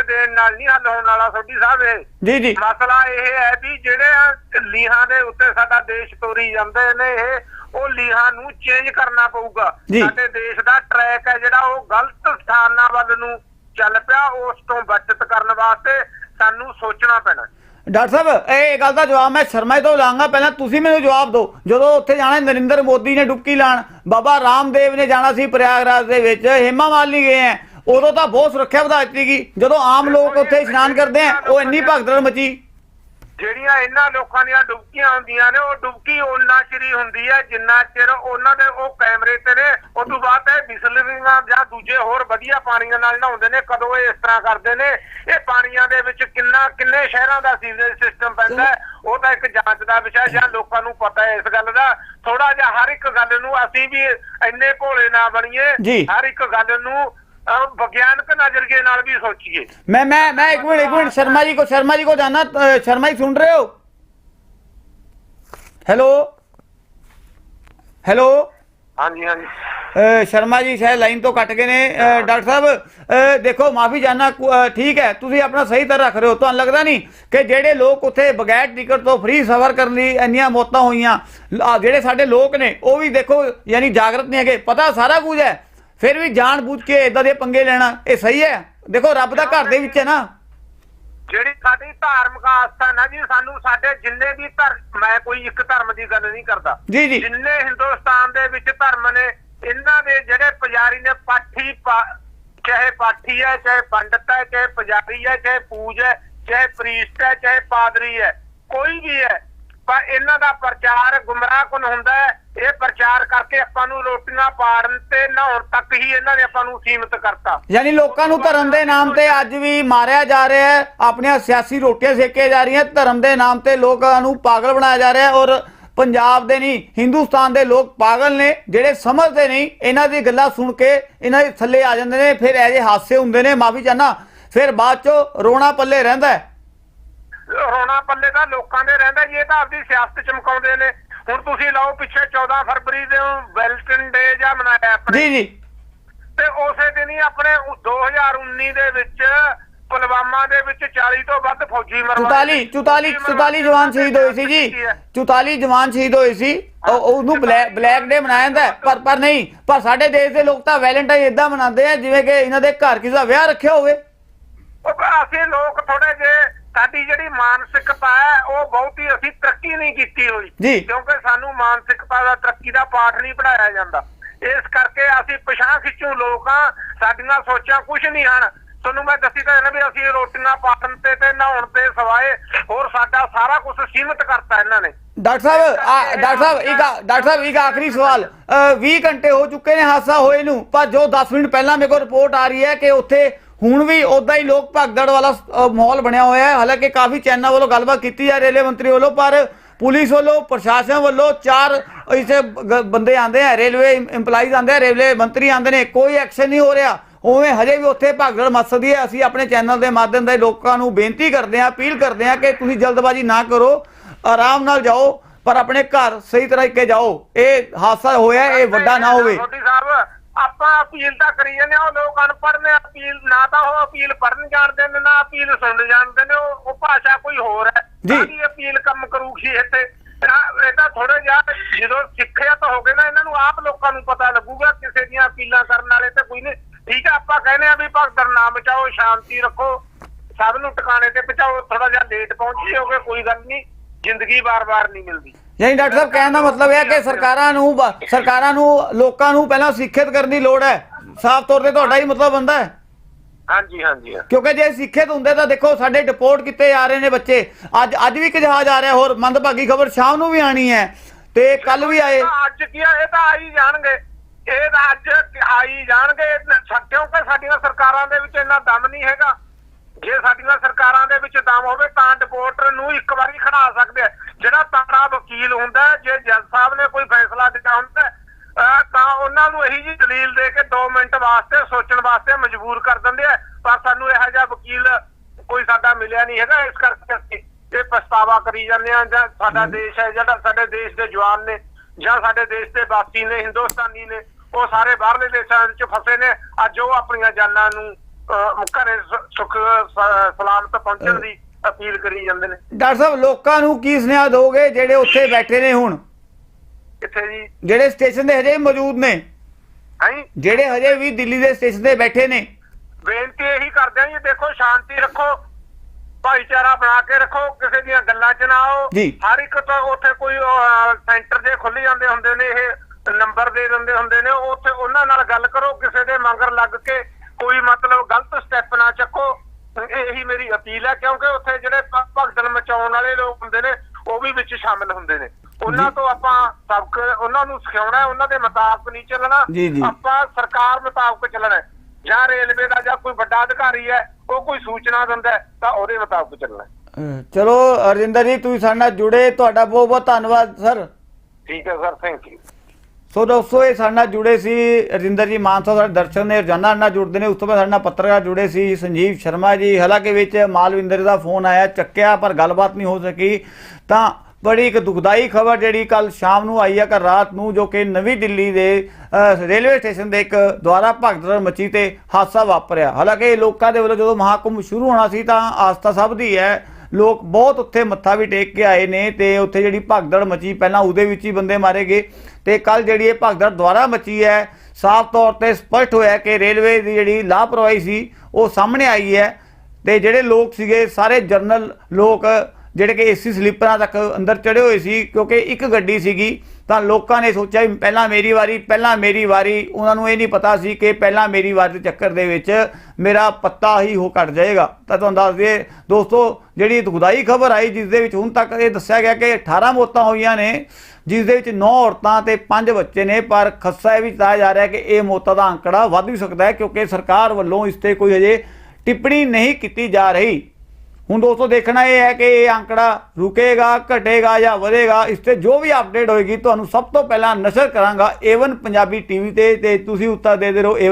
ਦੇਣ ਨਾਲ ਨਹੀਂ ਹੱਲ ਹੋਣ ਵਾਲਾ ਸੋਢੀ ਸਾਹਿਬ ਇਹ। ਜੀ ਜੀ। ਮਸਲਾ ਇਹ ਹੈ ਵੀ ਜਿਹੜੇ ਲੀਹਾਂ ਦੇ ਉੱਤੇ ਸਾਡਾ ਦੇਸ਼ ਤੋਰੀ ਜਾਂਦੇ ਨੇ ਇਹ ਉਹ ਲੀਹਾਂ ਨੂੰ ਚੇਂਜ ਕਰਨਾ ਪਊਗਾ। ਸਾਡੇ ਦੇਸ਼ ਦਾ ਟਰੈਕ ਹੈ ਜਿਹੜਾ ਉਹ ਗਲਤ ਸਥਾਨਾਂ ਵੱਲ ਨੂੰ ਚੱਲ ਪਿਆ ਉਸ ਤੋਂ ਬਚਤ ਕਰਨ ਵਾਸਤੇ ਸਾਨੂੰ ਸੋਚਣਾ ਪੈਣਾ। ਡਾਕਟਰ ਸਾਹਿਬ ਇਹ ਗੱਲ ਦਾ ਜਵਾਬ ਮੈਂ ਸ਼ਰਮਾ ਤੋਂ ਲਾਂਗਾ। ਪਹਿਲਾਂ ਤੁਸੀਂ ਮੈਨੂੰ ਜਵਾਬ ਦਿਓ। ਜਦੋਂ ਉੱਥੇ ਜਾਣਾ ਨਰਿੰਦਰ ਮੋਦੀ ਨੇ ਡੁਬਕੀ ਲਾਣ ਬਾਬਾ ਰਾਮਦੇਵ ਨੇ ਜਾਣਾ ਸੀ ਪ੍ਰਯਾਗਰਾਜ ਦੇ ਵਿੱਚ ਹੇਮਾ ਮਾਲਿਨੀ ਗਏ ਹੈ। ਉਦੋਂ ਤਾਂ ਬਹੁਤ ਸੁਰੱਖਿਆ ਵਧਾ ਦਿੱਤੀ ਗਈ। ਜਦੋਂ ਆਮ ਲੋਕ ਉੱਥੇ ਇਸ਼ਨਾਨ ਕਰਦੇ ਆ ਉਹ ਇੰਨੀ ਭਗਦੜ ਮਚੀ। ਜਿਹੜੀਆਂ ਇਹਨਾਂ ਲੋਕਾਂ ਦੀਆਂ ਡੁਬਕੀਆਂ ਹੁੰਦੀਆਂ ਨੇ ਉਹ ਡੁਬਕੀ ਓਨਾ ਚਿਰ ਹੀ ਹੁੰਦੀ ਹੈ ਜਿੰਨਾ ਚਿਰ ਉਹਨਾਂ ਦੇ ਉਹ ਕੈਮਰੇ ਤੇ ਨੇ ਉਸ ਤੋਂ ਬਾਅਦ ਇਹ ਬਿਸਲਰੀਆਂ ਜਾਂ ਦੂਜੇ ਹੋਰ ਵਧੀਆ ਪਾਣੀਆਂ ਨਾਲ ਨਹਾਉਂਦੇ ਨੇ ਕਦੋਂ ਇਹ ਇਸ ਤਰ੍ਹਾਂ ਕਰਦੇ ਨੇ। ਇਹ ਪਾਣੀਆਂ ਦੇ ਵਿੱਚ ਕਿੰਨਾ ਕਿੰਨੇ ਸ਼ਹਿਰਾਂ ਦਾ ਸੀਵਰੇਜ ਸਿਸਟਮ ਪੈਂਦਾ ਹੈ, ਉਹ ਤਾਂ ਇੱਕ ਜਾਂਚ ਦਾ ਵਿਸ਼ਾ ਜਾਂ ਲੋਕਾਂ ਨੂੰ ਪਤਾ ਹੈ ਇਸ ਗੱਲ ਦਾ। ਥੋੜਾ ਜਿਹਾ ਹਰ ਇੱਕ ਗੱਲ ਨੂੰ ਅਸੀਂ ਵੀ ਇੰਨੇ ਭੋਲੇ ਨਾ ਬਣੀਏ। ਹਰ ਇੱਕ ਗੱਲ ਨੂੰ ਵਿਗਿਆਨਕ ਨਜ਼ਰੀਏ ਨਾਲ ਵੀ ਸੋਚੀਏ मैं मैं मैं एक मिनट एक मिनट शर्मा जी को शर्मा जी को जानना अ, शर्मा जी सुन रहे हो हेलो हेलो ਹਾਂਜੀ ਹਾਂਜੀ ਅ, ਸ਼ਰਮਾ ਜੀ ਸ਼ਾਇਦ ਲਾਈਨ ਤੋਂ ਕੱਟ ਗਏ ਨੇ ਅ, ਡਾਕਟਰ ਸਾਹਿਬ ਅ, ਦੇਖੋ ਮਾਫੀ ਚਾਹਨਾ ਠੀਕ ਹੈ ਤੁਸੀਂ ਆਪਣਾ ਸਹੀ ਤਰ੍ਹਾਂ ਰੱਖ ਰਹੇ ਹੋ ਤੁਹਾਨੂੰ ਲੱਗਦਾ ਨਹੀਂ ਕਿ ਜਿਹੜੇ ਲੋਕ ਉੱਥੇ ਬਗੈਰ ਟਿਕਟ ਤੋਂ ਫ੍ਰੀ ਸਫ਼ਰ ਕਰਨ ਲਈ ਇੰਨੀਆਂ ਮੌਤਾਂ ਹੋਈਆਂ ਆਹ ਜਿਹੜੇ ਸਾਡੇ ਲੋਕ ਨੇ ਉਹ ਵੀ ਦੇਖੋ ਯਾਨੀ ਜਾਗਰਤ ਨਹੀਂ ਹੈਗੇ ਪਤਾ ਸਾਰਾ ਕੁਝ ਹੈ ਫਿਰ ਵੀ ਜਾਣ ਬੁੱਝ ਕੇ ਇਦਾਂ ਦੇ ਪੰਗੇ ਲੈਣਾ ਇਹ ਸਹੀ ਹੈ? ਦੇਖੋ ਰੱਬ ਦਾ ਘਰ ਦੇ ਵਿੱਚ ਹੈ ਨਾ। ਜਿਹੜੀ ਸਾਡੀ ਧਾਰਮਿਕ ਆਸਥਾ ਨਾ ਜੀ ਸਾਨੂੰ ਸਾਡੇ ਜਿੰਨੇ ਵੀ ਧਰਮ ਮੈਂ ਕੋਈ ਇੱਕ ਧਰਮ ਦੀ ਗੱਲ ਨਹੀਂ ਕਰਦਾ। ਜੀ ਜੀ। ਜਿੰਨੇ ਹਿੰਦੁਸਤਾਨ ਦੇ ਵਿੱਚ ਧਰਮ ਨੇ ਇਹਨਾਂ ਦੇ ਜਿਹੜੇ ਪੁਜਾਰੀ ਨੇ ਪਾਠੀ ਚਾਹੇ ਪਾਠੀ ਹੈ ਚਾਹੇ ਪੰਡਤ ਹੈ ਚਾਹੇ ਪੁਜਾਰੀ ਹੈ ਚਾਹੇ ਪੂਜ ਹੈ ਚਾਹੇ ਪ੍ਰੀਸਟ ਹੈ ਚਾਹੇ ਪਾਦਰੀ ਹੈ ਕੋਈ ਵੀ ਹੈ ਪਰ ਇਹਨਾਂ ਦਾ ਪ੍ਰਚਾਰ ਗੁੰਮਰਾਹ ਕੁਨ ਹੁੰਦਾ ਹੈ। ਇਹ ਪ੍ਰਚਾਰ ਕਰਕੇ ਆਪਾਂ ਨੂੰ ਰੋਟੀਆਂ ਪਾੜਨ ਤੇ ਨਹਾਉਣ ਤੱਕ ਹੀ ਇਹਨਾਂ ਨੇ ਆਪਾਂ ਨੂੰ ਸੀਮਿਤ ਕਰਤਾ। ਯਾਨੀ ਲੋਕਾਂ ਨੂੰ ਧਰਮ ਦੇ ਨਾਮ ਤੇ ਅੱਜ ਵੀ ਮਾਰਿਆ ਜਾ ਰਿਹਾ ਹੈ ਆਪਣੀਆਂ ਸਿਆਸੀ ਰੋਟੀਆਂ ਸੇਕੀਆਂ ਜਾ ਰਹੀਆਂ ਧਰਮ ਦੇ ਨਾਮ ਤੇ ਲੋਕਾਂ ਨੂੰ ਪਾਗਲ ਬਣਾਇਆ ਜਾ ਰਿਹਾ ਹੈ ਔਰ ਪੰਜਾਬ ਦੇ ਨਹੀਂ ਹਿੰਦੁਸਤਾਨ ਦੇ ਲੋਕ ਪਾਗਲ ਨੇ ਜਿਹੜੇ ਸਮਝਦੇ ਨਹੀਂ ਇਹਨਾਂ ਦੀ ਗੱਲਾਂ ਸੁਣ ਕੇ ਇਹਨਾਂ ਦੇ ਥੱਲੇ ਆ ਜਾਂਦੇ ਨੇ ਫਿਰ ਜਿਹੇ ਹਾਦਸੇ ਹੁੰਦੇ ਨੇ ਮਾਫੀ ਚਾਹਨਾ ਫਿਰ ਬਾਅਦ ਚੋਂ ਰੋਣਾ ਪੱਲੇ ਰਹਿੰਦਾ ਰੋਣਾ ਪੱਲੇ ਦਾ ਲੋਕਾਂ ਦੇ ਰਹਿੰਦਾ ਜੀ ਇਹ ਤਾਂ ਆਪਦੀ ਸਿਆਸਤ ਚਮਕਾਉਂਦੇ ਨੇ। ਹੁਣ ਤੁਸੀਂ ਲਓ ਪਿੱਛੇ 14 ਫਰਵਰੀ ਦੇ ਵੈਲਟਨ ਡੇ ਜਾਂ ਮਨਾਇਆ ਆਪਣੇ? ਜੀ ਜੀ। ਤੇ ਉਸੇ ਦਿਨ ਹੀ ਆਪਣੇ 2019 ਦੇ ਵਿੱਚ ਪੁਲਵਾਮਾ ਦੇ ਵਿੱਚ 40 ਤੋਂ ਵੱਧ ਫੌਜੀ ਮਰਵਾਏ 44 44 44 ਜਵਾਨ ਸ਼ਹੀਦ ਹੋਏ ਸੀ ਜੀ। 44 ਜਵਾਨ ਸ਼ਹੀਦ ਹੋਏ ਸੀ। ਉਹ ਉਹਨੂੰ ਬਲੈਕ ਡੇ ਮਨਾਇਆ ਜਾਂਦਾ ਪਰ ਪਰ ਨਹੀਂ ਪਰ ਸਾਡੇ ਦੇਸ਼ ਦੇ ਲੋਕ ਤਾਂ ਵੈਲੈਂਟਾਈਨ ਇਦਾਂ ਮਨਾਉਂਦੇ ਆ ਜਿਵੇਂ ਕਿ ਇਹਨਾਂ ਦੇ ਘਰ ਕਿਸੇ ਦਾ ਵਿਆਹ ਰੱਖਿਆ ਹੋਵੇ। ਅਸੀਂ ਲੋਕ ਥੋੜੇ ਜੇ ਸਾਡੀ ਜਿਹੜੀ ਮਾਨਸਿਕਤਾ ਹੈ ਉਹ ਬਹੁਤੀ ਅਸੀਂ ਤਰੱਕੀ ਨਹੀਂ ਕੀਤੀ ਹੋਈ। ਕਿਉਂਕਿ ਸਾਨੂੰ ਮਾਨਸਿਕਤਾ ਦਾ ਤਰੱਕੀ ਦਾ ਪਾਠ ਨਹੀਂ ਪੜਾਇਆ ਜਾਂਦਾ। ਇਸ ਕਰਕੇ ਅਸੀਂ ਪਛਾਣ ਖਿੱਚੂ ਲੋਕ ਆ ਸਾਡੀਆਂ ਸੋਚਾਂ ਕੁਝ ਨਹੀਂ ਹਨ। ਤੁਹਾਨੂੰ ਮੈਂ ਦੱਸੀ ਤਾਂ ਇਹਨਾਂ ਵੀ ਅਸੀਂ ਰੋਟੀਆਂ ਪਾੜਨ ਤੇ ਤੇ ਨਹਾਉਣ ਤੇ ਸਵਾਏ ਹੋਰ ਸਾਡਾ ਸਾਰਾ ਕੁਝ ਸੀਮਿਤ ਕਰਤਾ ਇਹਨਾਂ ਨੇ। ਡਾਕਟਰ ਸਾਹਿਬ ਡਾਕਟਰ ਸਾਹਿਬ ਇੱਕ ਡਾਕਟਰ ਸਾਹਿਬ ਇੱਕ ਆਖਰੀ ਸਵਾਲ। ਅ, 20 ਘੰਟੇ ਹੋ ਚੁੱਕੇ ਨੇ ਹਾਦਸਾ ਹੋਏ ਨੂੰ ਪਰ ਜੋ 10 ਮਿੰਟ ਪਹਿਲਾਂ ਮੇਰੇ ਕੋਲ ਰਿਪੋਰਟ ਆ ਰਹੀ ਹੈ ਕਿ ਉੱਥੇ ਹੁਣ ਵੀ ਉਦਾਂ ਹੀ ਲੋਕ ਭਗਦੜ ਵਾਲਾ ਮਾਹੌਲ ਬਣਿਆ ਹੋਇਆ ਹੈ। ਹਾਲਾਂਕਿ ਕਾਫੀ ਚੈਨਲ ਵੱਲੋਂ ਗੱਲਬਾਤ ਕੀਤੀ ਜਾ ਰਹੀ ਮੰਤਰੀ ਵੱਲੋਂ, ਪਰ ਪੁਲਿਸ ਵੱਲੋਂ, ਪ੍ਰਸ਼ਾਸਨ ਵੱਲੋਂ ਚਾਰ ਇਸੇ ਬੰਦੇ ਆਂਦੇ ਆ, ਰੇਲਵੇ EMPLOYEES ਆਂਦੇ ਆ, ਰੇਲਵੇ ਮੰਤਰੀ ਆਂਦੇ ਨੇ, ਕੋਈ ਐਕਸ਼ਨ ਨਹੀਂ ਹੋ ਰਿਹਾ। ਉਵੇਂ ਹਜੇ ਵੀ ਉੱਥੇ ਭਗਦੜ ਮਸਦੀ ਹੈ। ਅਸੀਂ ਆਪਣੇ ਚੈਨਲ ਦੇ ਮਾਧਿਅਮ ਦੇ ਲੋਕਾਂ ਨੂੰ ਬੇਨਤੀ ਕਰਦੇ ਹਾਂ, ਅਪੀਲ ਕਰਦੇ ਹਾਂ ਕਿ ਤੁਸੀਂ ਜਲਦਬਾਜ਼ੀ ਨਾ ਕਰੋ, ਆਰਾਮ ਨਾਲ ਜਾਓ, ਪਰ ਆਪਣੇ ਘਰ ਸਹੀ ਤਰੀਕੇ ਜਾਓ। ਇਹ ਹਾਦਸਾ ਹੋਇਆ, ਇਹ ਵੱਡਾ ਨਾ ਹੋਵੇ। ਆਪਾਂ ਅਪੀਲ ਤਾਂ ਕਰੀ ਜਾਂਦੇ ਹਾਂ ਉਹ ਲੋਕ ਅਨਪੜ੍ਹ ਨੇ ਅਪੀਲ ਨਾ ਤਾਂ ਉਹ ਅਪੀਲ ਪੜਨ ਜਾਣਦੇ ਨੇ ਨਾ ਅਪੀਲ ਸੁਣਨ ਜਾਣਦੇ ਨੇ ਉਹ ਉਹ ਭਾਸ਼ਾ ਕੋਈ ਹੋਰ ਹੈ। ਜੀ। ਅਪੀਲ ਕੰਮ ਕਰੂਗੀ ਇੱਥੇ ਇਹ ਤਾਂ ਥੋੜੇ ਜਿਹਾ ਜਦੋਂ ਸਿੱਖਿਆ ਤਾਂ ਹੋਗੇ ਨਾ ਇਹਨਾਂ ਨੂੰ ਆਪ ਲੋਕਾਂ ਨੂੰ ਪਤਾ ਲੱਗੂਗਾ ਕਿਸੇ ਦੀਆਂ ਅਪੀਲਾਂ ਕਰਨ ਵਾਲੇ ਤੇ ਕੋਈ ਨਹੀਂ। ਠੀਕ ਹੈ ਆਪਾਂ ਕਹਿੰਦੇ ਆ ਵੀ ਭਗਦਰ ਨਾ ਬਚਾਓ ਸ਼ਾਂਤੀ ਰੱਖੋ ਸਭ ਨੂੰ ਟਿਕਾਣੇ ਤੇ ਪਹੁੰਚਾਓ ਥੋੜਾ ਜਿਹਾ ਲੇਟ ਪਹੁੰਚੀ ਹੋਗੇ ਕੋਈ ਗੱਲ ਨਹੀਂ ਜ਼ਿੰਦਗੀ ਵਾਰ-ਵਾਰ ਨਹੀਂ ਮਿਲਦੀ। ਯਾਨੀ ਡਾਕਟਰ ਸਾਹਿਬ ਕਹਿਣ ਦਾ ਮਤਲਬ ਇਹ ਹੈ ਕਿ ਸਰਕਾਰਾਂ ਨੂੰ ਬ- ਸਰਕਾਰਾਂ ਨੂੰ ਲੋਕਾਂ ਨੂੰ ਪਹਿਲਾਂ ਸਿੱਖਿਅਤ ਕਰਨ ਦੀ ਲੋੜ ਹੈ। ਸਾਫ਼ ਤੌਰ ਤੇ ਤੁਹਾਡਾ ਹੀ ਮਤਲਬ ਬੰਦਾ ਹੈ। ਹਾਂਜੀ ਹਾਂਜੀ ਕਿਉਂਕਿ ਜੇ ਸਿੱਖਿਅਤ ਹੁੰਦੇ ਤਾਂ ਦੇਖੋ ਸਾਡੇ ਡਿਪੋਰਟ ਕੀਤੇ ਜਾ ਰਹੇ ਨੇ ਬੱਚੇ। ਅੱਜ ਅੱਜ ਵੀ ਇੱਕ ਜਹਾਜ਼ ਆ ਰਿਹਾ ਹੋਰ ਮੰਦਭਾਗੀ ਖਬਰ ਸ਼ਾਮ ਨੂੰ ਵੀ ਆਣੀ ਹੈ। ਤੇ ਕੱਲ ਵੀ ਆਏ। ਤਾਂ ਅੱਜ ਕੀ ਆ ਇਹ ਤਾਂ ਆ ਹੀ ਜਾਣਗੇ। ਇਹ ਤਾਂ ਅੱਜ ਆ ਹੀ ਜਾਣਗੇ। ਸਾ- ਕਿਉਂਕਿ ਸਾਡੀਆਂ ਸਰਕਾਰਾਂ ਦੇ ਵਿੱਚ ਇੰਨਾ ਦਮ ਨਹੀਂ ਹੈਗਾ। ਜੇ ਸਾਡੀਆਂ ਸਰਕਾਰਾਂ ਦੇ ਵਿੱਚ ਦਮ ਹੋਵੇ ਤਾਂ ਡਿਪੋਰਟਰ ਨੂੰ ਇੱਕ ਵਾਰੀ ਖੜਾ ਸਕਦੇ ਆ। ਜਿਹੜਾ ਤਾਰਾ ਵਕੀਲ ਹੁੰਦਾ ਜੇ ਜੱਜ ਸਾਹਿਬ ਨੇ ਕੋਈ ਫੈਸਲਾ ਦਿੱਤਾ ਹੁੰਦਾ ਤਾਂ ਉਹਨਾਂ ਨੂੰ ਇਹੀ ਜੀ ਦਲੀਲ ਦੇ ਕੇ 2 ਮਿੰਟ ਵਾਸਤੇ ਸੋਚਣ ਵਾਸਤੇ ਮਜਬੂਰ ਕਰ ਦਿੰਦੇ ਆ। ਪਰ ਸਾਨੂੰ ਇਹੋ ਜਿਹਾ ਵਕੀਲ ਕੋਈ ਸਾਡਾ ਮਿਲਿਆ ਨਹੀਂ ਹੈਗਾ ਇਸ ਕਰਕੇ ਅਸੀਂ ਇਹ ਪਛਤਾਵਾ ਕਰੀ ਜਾਂਦੇ ਆ ਜਾਂ ਸਾਡਾ ਦੇਸ਼ ਹੈ ਜਿਹੜਾ ਸਾਡੇ ਦੇਸ਼ ਦੇ ਜਵਾਨ ਨੇ ਜਾਂ ਸਾਡੇ ਦੇਸ਼ ਦੇ ਵਾਸੀ ਨੇ ਹਿੰਦੁਸਤਾਨੀ ਨੇ ਉਹ ਸਾਰੇ ਬਾਹਰਲੇ ਦੇਸ਼ਾਂ ਵਿੱਚ ਫਸੇ ਨੇ ਅੱਜ ਉਹ ਆਪਣੀਆਂ ਜਾਨਾਂ ਨੂੰ ਘਰੇ ਸੁੱਖ ਸਲਾਮਤ ਪਹੁੰਚਣ ਦੀ ਅਪੀਲ ਕਰੀ ਜਾਂਦੇ ਨੇ। ਡਾਕਟਰ ਸਾਹਿਬ ਲੋਕਾਂ ਨੂੰ ਕੀ ਸੁਨੇਹਾ ਦੋਗੇ ਜਿਹੜੇ ਉੱਥੇ ਬੈਠੇ ਨੇ ਹੁਣ? ਕਿੱਥੇ ਜੀ? ਜਿਹੜੇ ਸਟੇਸ਼ਨ ਦੇ ਹਜੇ ਮੌਜੂਦ ਨੇ। ਹੈਂ? ਜਿਹੜੇ ਹਜੇ ਵੀ ਦਿੱਲੀ ਦੇ ਸਟੇਸ਼ਨ ਤੇ ਬੈਠੇ ਨੇ। ਬੇਨਤੀ ਇਹੀ ਕਰਦੇ ਆ ਜੀ ਦੇਖੋ ਸ਼ਾਂਤੀ ਰੱਖੋ। ਭਾਈਚਾਰਾ ਬਣਾ ਕੇ ਰੱਖੋ ਕਿਸੇ ਦੀਆਂ ਗੱਲਾਂ 'ਚ ਨਾ ਆਓ। ਜੀ। ਹਰ ਇੱਕ ਤੋਂ ਉੱਥੇ ਕੋਈ ਸੈਂਟਰ ਜੇ ਖੁੱਲ ਜਾਂਦੇ ਹੁੰਦੇ ਨੇ ਇਹ ਨੰਬਰ ਦੇ ਦਿੰਦੇ ਹੁੰਦੇ ਨੇ ਉੱਥੇ ਉਹਨਾਂ ਨਾਲ ਗੱਲ ਕਰੋ ਕਿਸੇ ਦੇ ਮੰਗਰ ਲੱਗ ਕੇ ਕੋਈ ਮਤਲਬ ਗਲਤ ਸਟੈਪ ਨਾ ਚੱਕੋ। ਇਹੀ ਮੇਰੀ ਅਪੀਲ ਹੈ ਕਿਉਂਕਿ ਉੱਥੇ ਜਿਹੜੇ ਭ- ਭਗਦੜ ਮਚਾਉਣ ਵਾਲੇ ਲੋਕ ਹੁੰਦੇ ਨੇ ਉਹ ਵੀ ਵਿੱਚ ਸ਼ਾਮਿਲ ਹੁੰਦੇ ਨੇ। ਉਹਨਾਂ ਤੋਂ ਆਪਾਂ ਸਬਕ ਉਹਨਾਂ ਨੂੰ ਸਿਖਾਉਣਾ ਹੈ, ਉਹਨਾਂ ਦੇ ਮੁਤਾਬਕ ਨਹੀਂ ਚੱਲਣਾ। ਆਪਾਂ ਸਰਕਾਰ ਮੁਤਾਬਕ ਚੱਲਣਾ ਹੈ। ਜਾਂ ਰੇਲਵੇ ਦਾ ਜਾਂ ਕੋਈ ਵੱਡਾ ਅਧਿਕਾਰੀ ਹੈ ਉਹ ਕੋਈ ਸੂਚਨਾ ਦਿੰਦਾ ਤਾਂ ਉਹਦੇ ਮੁਤਾਬਕ ਚੱਲਣਾ ਚਲੋ ਅਰਜਿੰਦਰ ਜੀ ਤੁਸੀਂ ਸਾਡੇ ਨਾਲ ਜੁੜੇ। ਤੁਹਾਡਾ ਬਹੁਤ ਬਹੁਤ ਧੰਨਵਾਦ ਸਰ। ਠੀਕ ਹੈ ਸਰ ਥੈਂਕ ਯੂ ਸੋ ਦੋਸਤੋ, ਇਹ ਸਾਡੇ ਨਾਲ ਜੁੜੇ ਸੀ ਰਜਿੰਦਰ ਜੀ ਮਾਨਸਾ ਸਾਡੇ ਦਰਸ਼ਨ ਨੇ, ਰੋਜ਼ਾਨਾ ਨਾਲ ਜੁੜਦੇ ਨੇ। ਉਸ ਤੋਂ ਬਾਅਦ ਸਾਡੇ ਨਾਲ ਪੱਤਰਕਾਰ ਜੁੜੇ ਸੀ ਸੰਜੀਵ ਸ਼ਰਮਾ ਜੀ। ਹਾਲਾਂਕਿ ਵਿੱਚ ਮਾਲਵਿੰਦਰ ਦਾ ਫੋਨ ਆਇਆ, ਚੱਕਿਆ, ਪਰ ਗੱਲਬਾਤ ਨਹੀਂ ਹੋ ਸਕੀ। ਤਾਂ ਬੜੀ ਇੱਕ ਦੁਖਦਾਈ ਖਬਰ ਜਿਹੜੀ ਕੱਲ ਸ਼ਾਮ ਨੂੰ ਆਈ ਹੈ ਕਿ ਰਾਤ ਨੂੰ, ਜੋ ਕਿ ਨਵੀਂ ਦਿੱਲੀ ਦੇ ਰੇਲਵੇ ਸਟੇਸ਼ਨ ਦੇ ਇੱਕ ਦੁਆਰਾ ਭਗਦੜ ਮੱਚੀ ਤੇ ਹਾਦਸਾ ਵਾਪਰਿਆ। ਹਾਲਾਂਕਿ ਲੋਕਾਂ ਦੇ ਵੱਲੋਂ ਜਦੋਂ ਮਹਾਕੁੰਭ ਸ਼ੁਰੂ ਹੋਣਾ ਸੀ, ਤਾਂ ਆਸਥਾ ਸਭ ਦੀ ਹੈ। ਲੋਕ ਬਹੁਤ ਉੱਥੇ ਮੱਥਾ ਵੀ ਟੇਕ ਕੇ ਆਏ ਨੇ ਤੇ ਉੱਥੇ ਜਿਹੜੀ ਭਗਦੜ ਮਚੀ ਪਹਿਲਾਂ ਉਹਦੇ ਵਿੱਚ ਹੀ ਬੰਦੇ ਮਾਰੇ ਗਏ। ਤੇ ਕੱਲ ਜਿਹੜੀ ਇਹ ਭਗਦੜ ਦੁਆਰਾ ਮਚੀ ਹੈ, ਸਾਫ਼ ਤੌਰ ਤੇ ਸਪਸ਼ਟ ਹੋਇਆ ਕਿ ਰੇਲਵੇ ਦੀ ਜਿਹੜੀ ਲਾਪਰਵਾਹੀ ਸੀ, ਉਹ ਸਾਹਮਣੇ ਆਈ ਹੈ ਤੇ ਜਿਹੜੇ ਲੋਕ ਸੀਗੇ, ਸਾਰੇ ਜਰਨਲ ਲੋਕ ਜਿਹੜੇ ਕਿ ਏਸੀ ਸਲੀਪਰਾਂ ਤੱਕ ਅੰਦਰ ਚੜੇ ਹੋਏ ਸੀ, ਕਿਉਂਕਿ ਇੱਕ ਗੱਡੀ ਸੀਗੀ, ਤਾਂ ਲੋਕਾਂ ਨੇ ਸੋਚਿਆ ਪਹਿਲਾਂ ਮੇਰੀ ਵਾਰੀ, ਪਹਿਲਾਂ ਮੇਰੀ ਵਾਰੀ। ਉਹਨਾਂ ਨੂੰ ਇਹ ਨਹੀਂ ਪਤਾ ਸੀ ਕਿ ਪਹਿਲਾਂ ਮੇਰੀ ਵਾਰੀ ਦੇ ਚੱਕਰ ਦੇ ਵਿੱਚ ਮੇਰਾ ਪੱਤਾ ਹੀ ਹੋ ਕੱਟ ਜਾਏਗਾ। ਤਾਂ ਤੁਹਾਨੂੰ ਦੱਸ ਦਈਏ, ਦੋਸਤੋ, ਜਿਹੜੀ ਦੁਖਦਾਈ ਖਬਰ ਆਈ, ਜਿਸ ਦੇ ਵਿੱਚ ਹੁਣ ਤੱਕ ਇਹ ਦੱਸਿਆ ਗਿਆ ਕਿ 18 ਮੌਤਾਂ ਹੋਈਆਂ ਨੇ, ਜਿਸ ਦੇ ਵਿੱਚ 9 ਔਰਤਾਂ ਤੇ 5 ਬੱਚੇ ਨੇ, ਪਰ ਖੱਸਾ ਇਹ ਵੀ ਦੱਸਿਆ ਜਾ ਰਿਹਾ ਕਿ ਇਹ ਮੌਤਾਂ ਦਾ ਅੰਕੜਾ ਵੱਧ ਵੀ ਸਕਦਾ ਹੈ, ਕਿਉਂਕਿ ਸਰਕਾਰ ਵੱਲੋਂ ਇਸ ਤੇ ਕੋਈ ਅਜੇ ਟਿੱਪਣੀ ਨਹੀਂ ਕੀਤੀ ਜਾ ਰਹੀ। ਹੁਣ ਦੋਸਤੋ ਦੇਖਣਾ ਇਹ ਹੈ ਕਿ ਇਹ ਅੰਕੜਾ ਰੁਕੇਗਾ, ਘਟੇਗਾ ਜਾਂ ਵਧੇਗਾ, ਇਸ ਤੇ ਜੋ ਵੀ ਅਪਡੇਟ ਹੋਏਗੀ, ਤੁਹਾਨੂੰ ਸਭ ਤੋਂ ਪਹਿਲਾਂ ਨਸ਼ਰ ਕਰਾਂਗਾ ਏਵਨ ਪੰਜਾਬੀ ਟੀਵੀ ਤੇ ਤੇ ਤੁਸੀਂ ਉੱਤਰ ਦੇ ਦੇ ਰਹੋ ਏਵਨ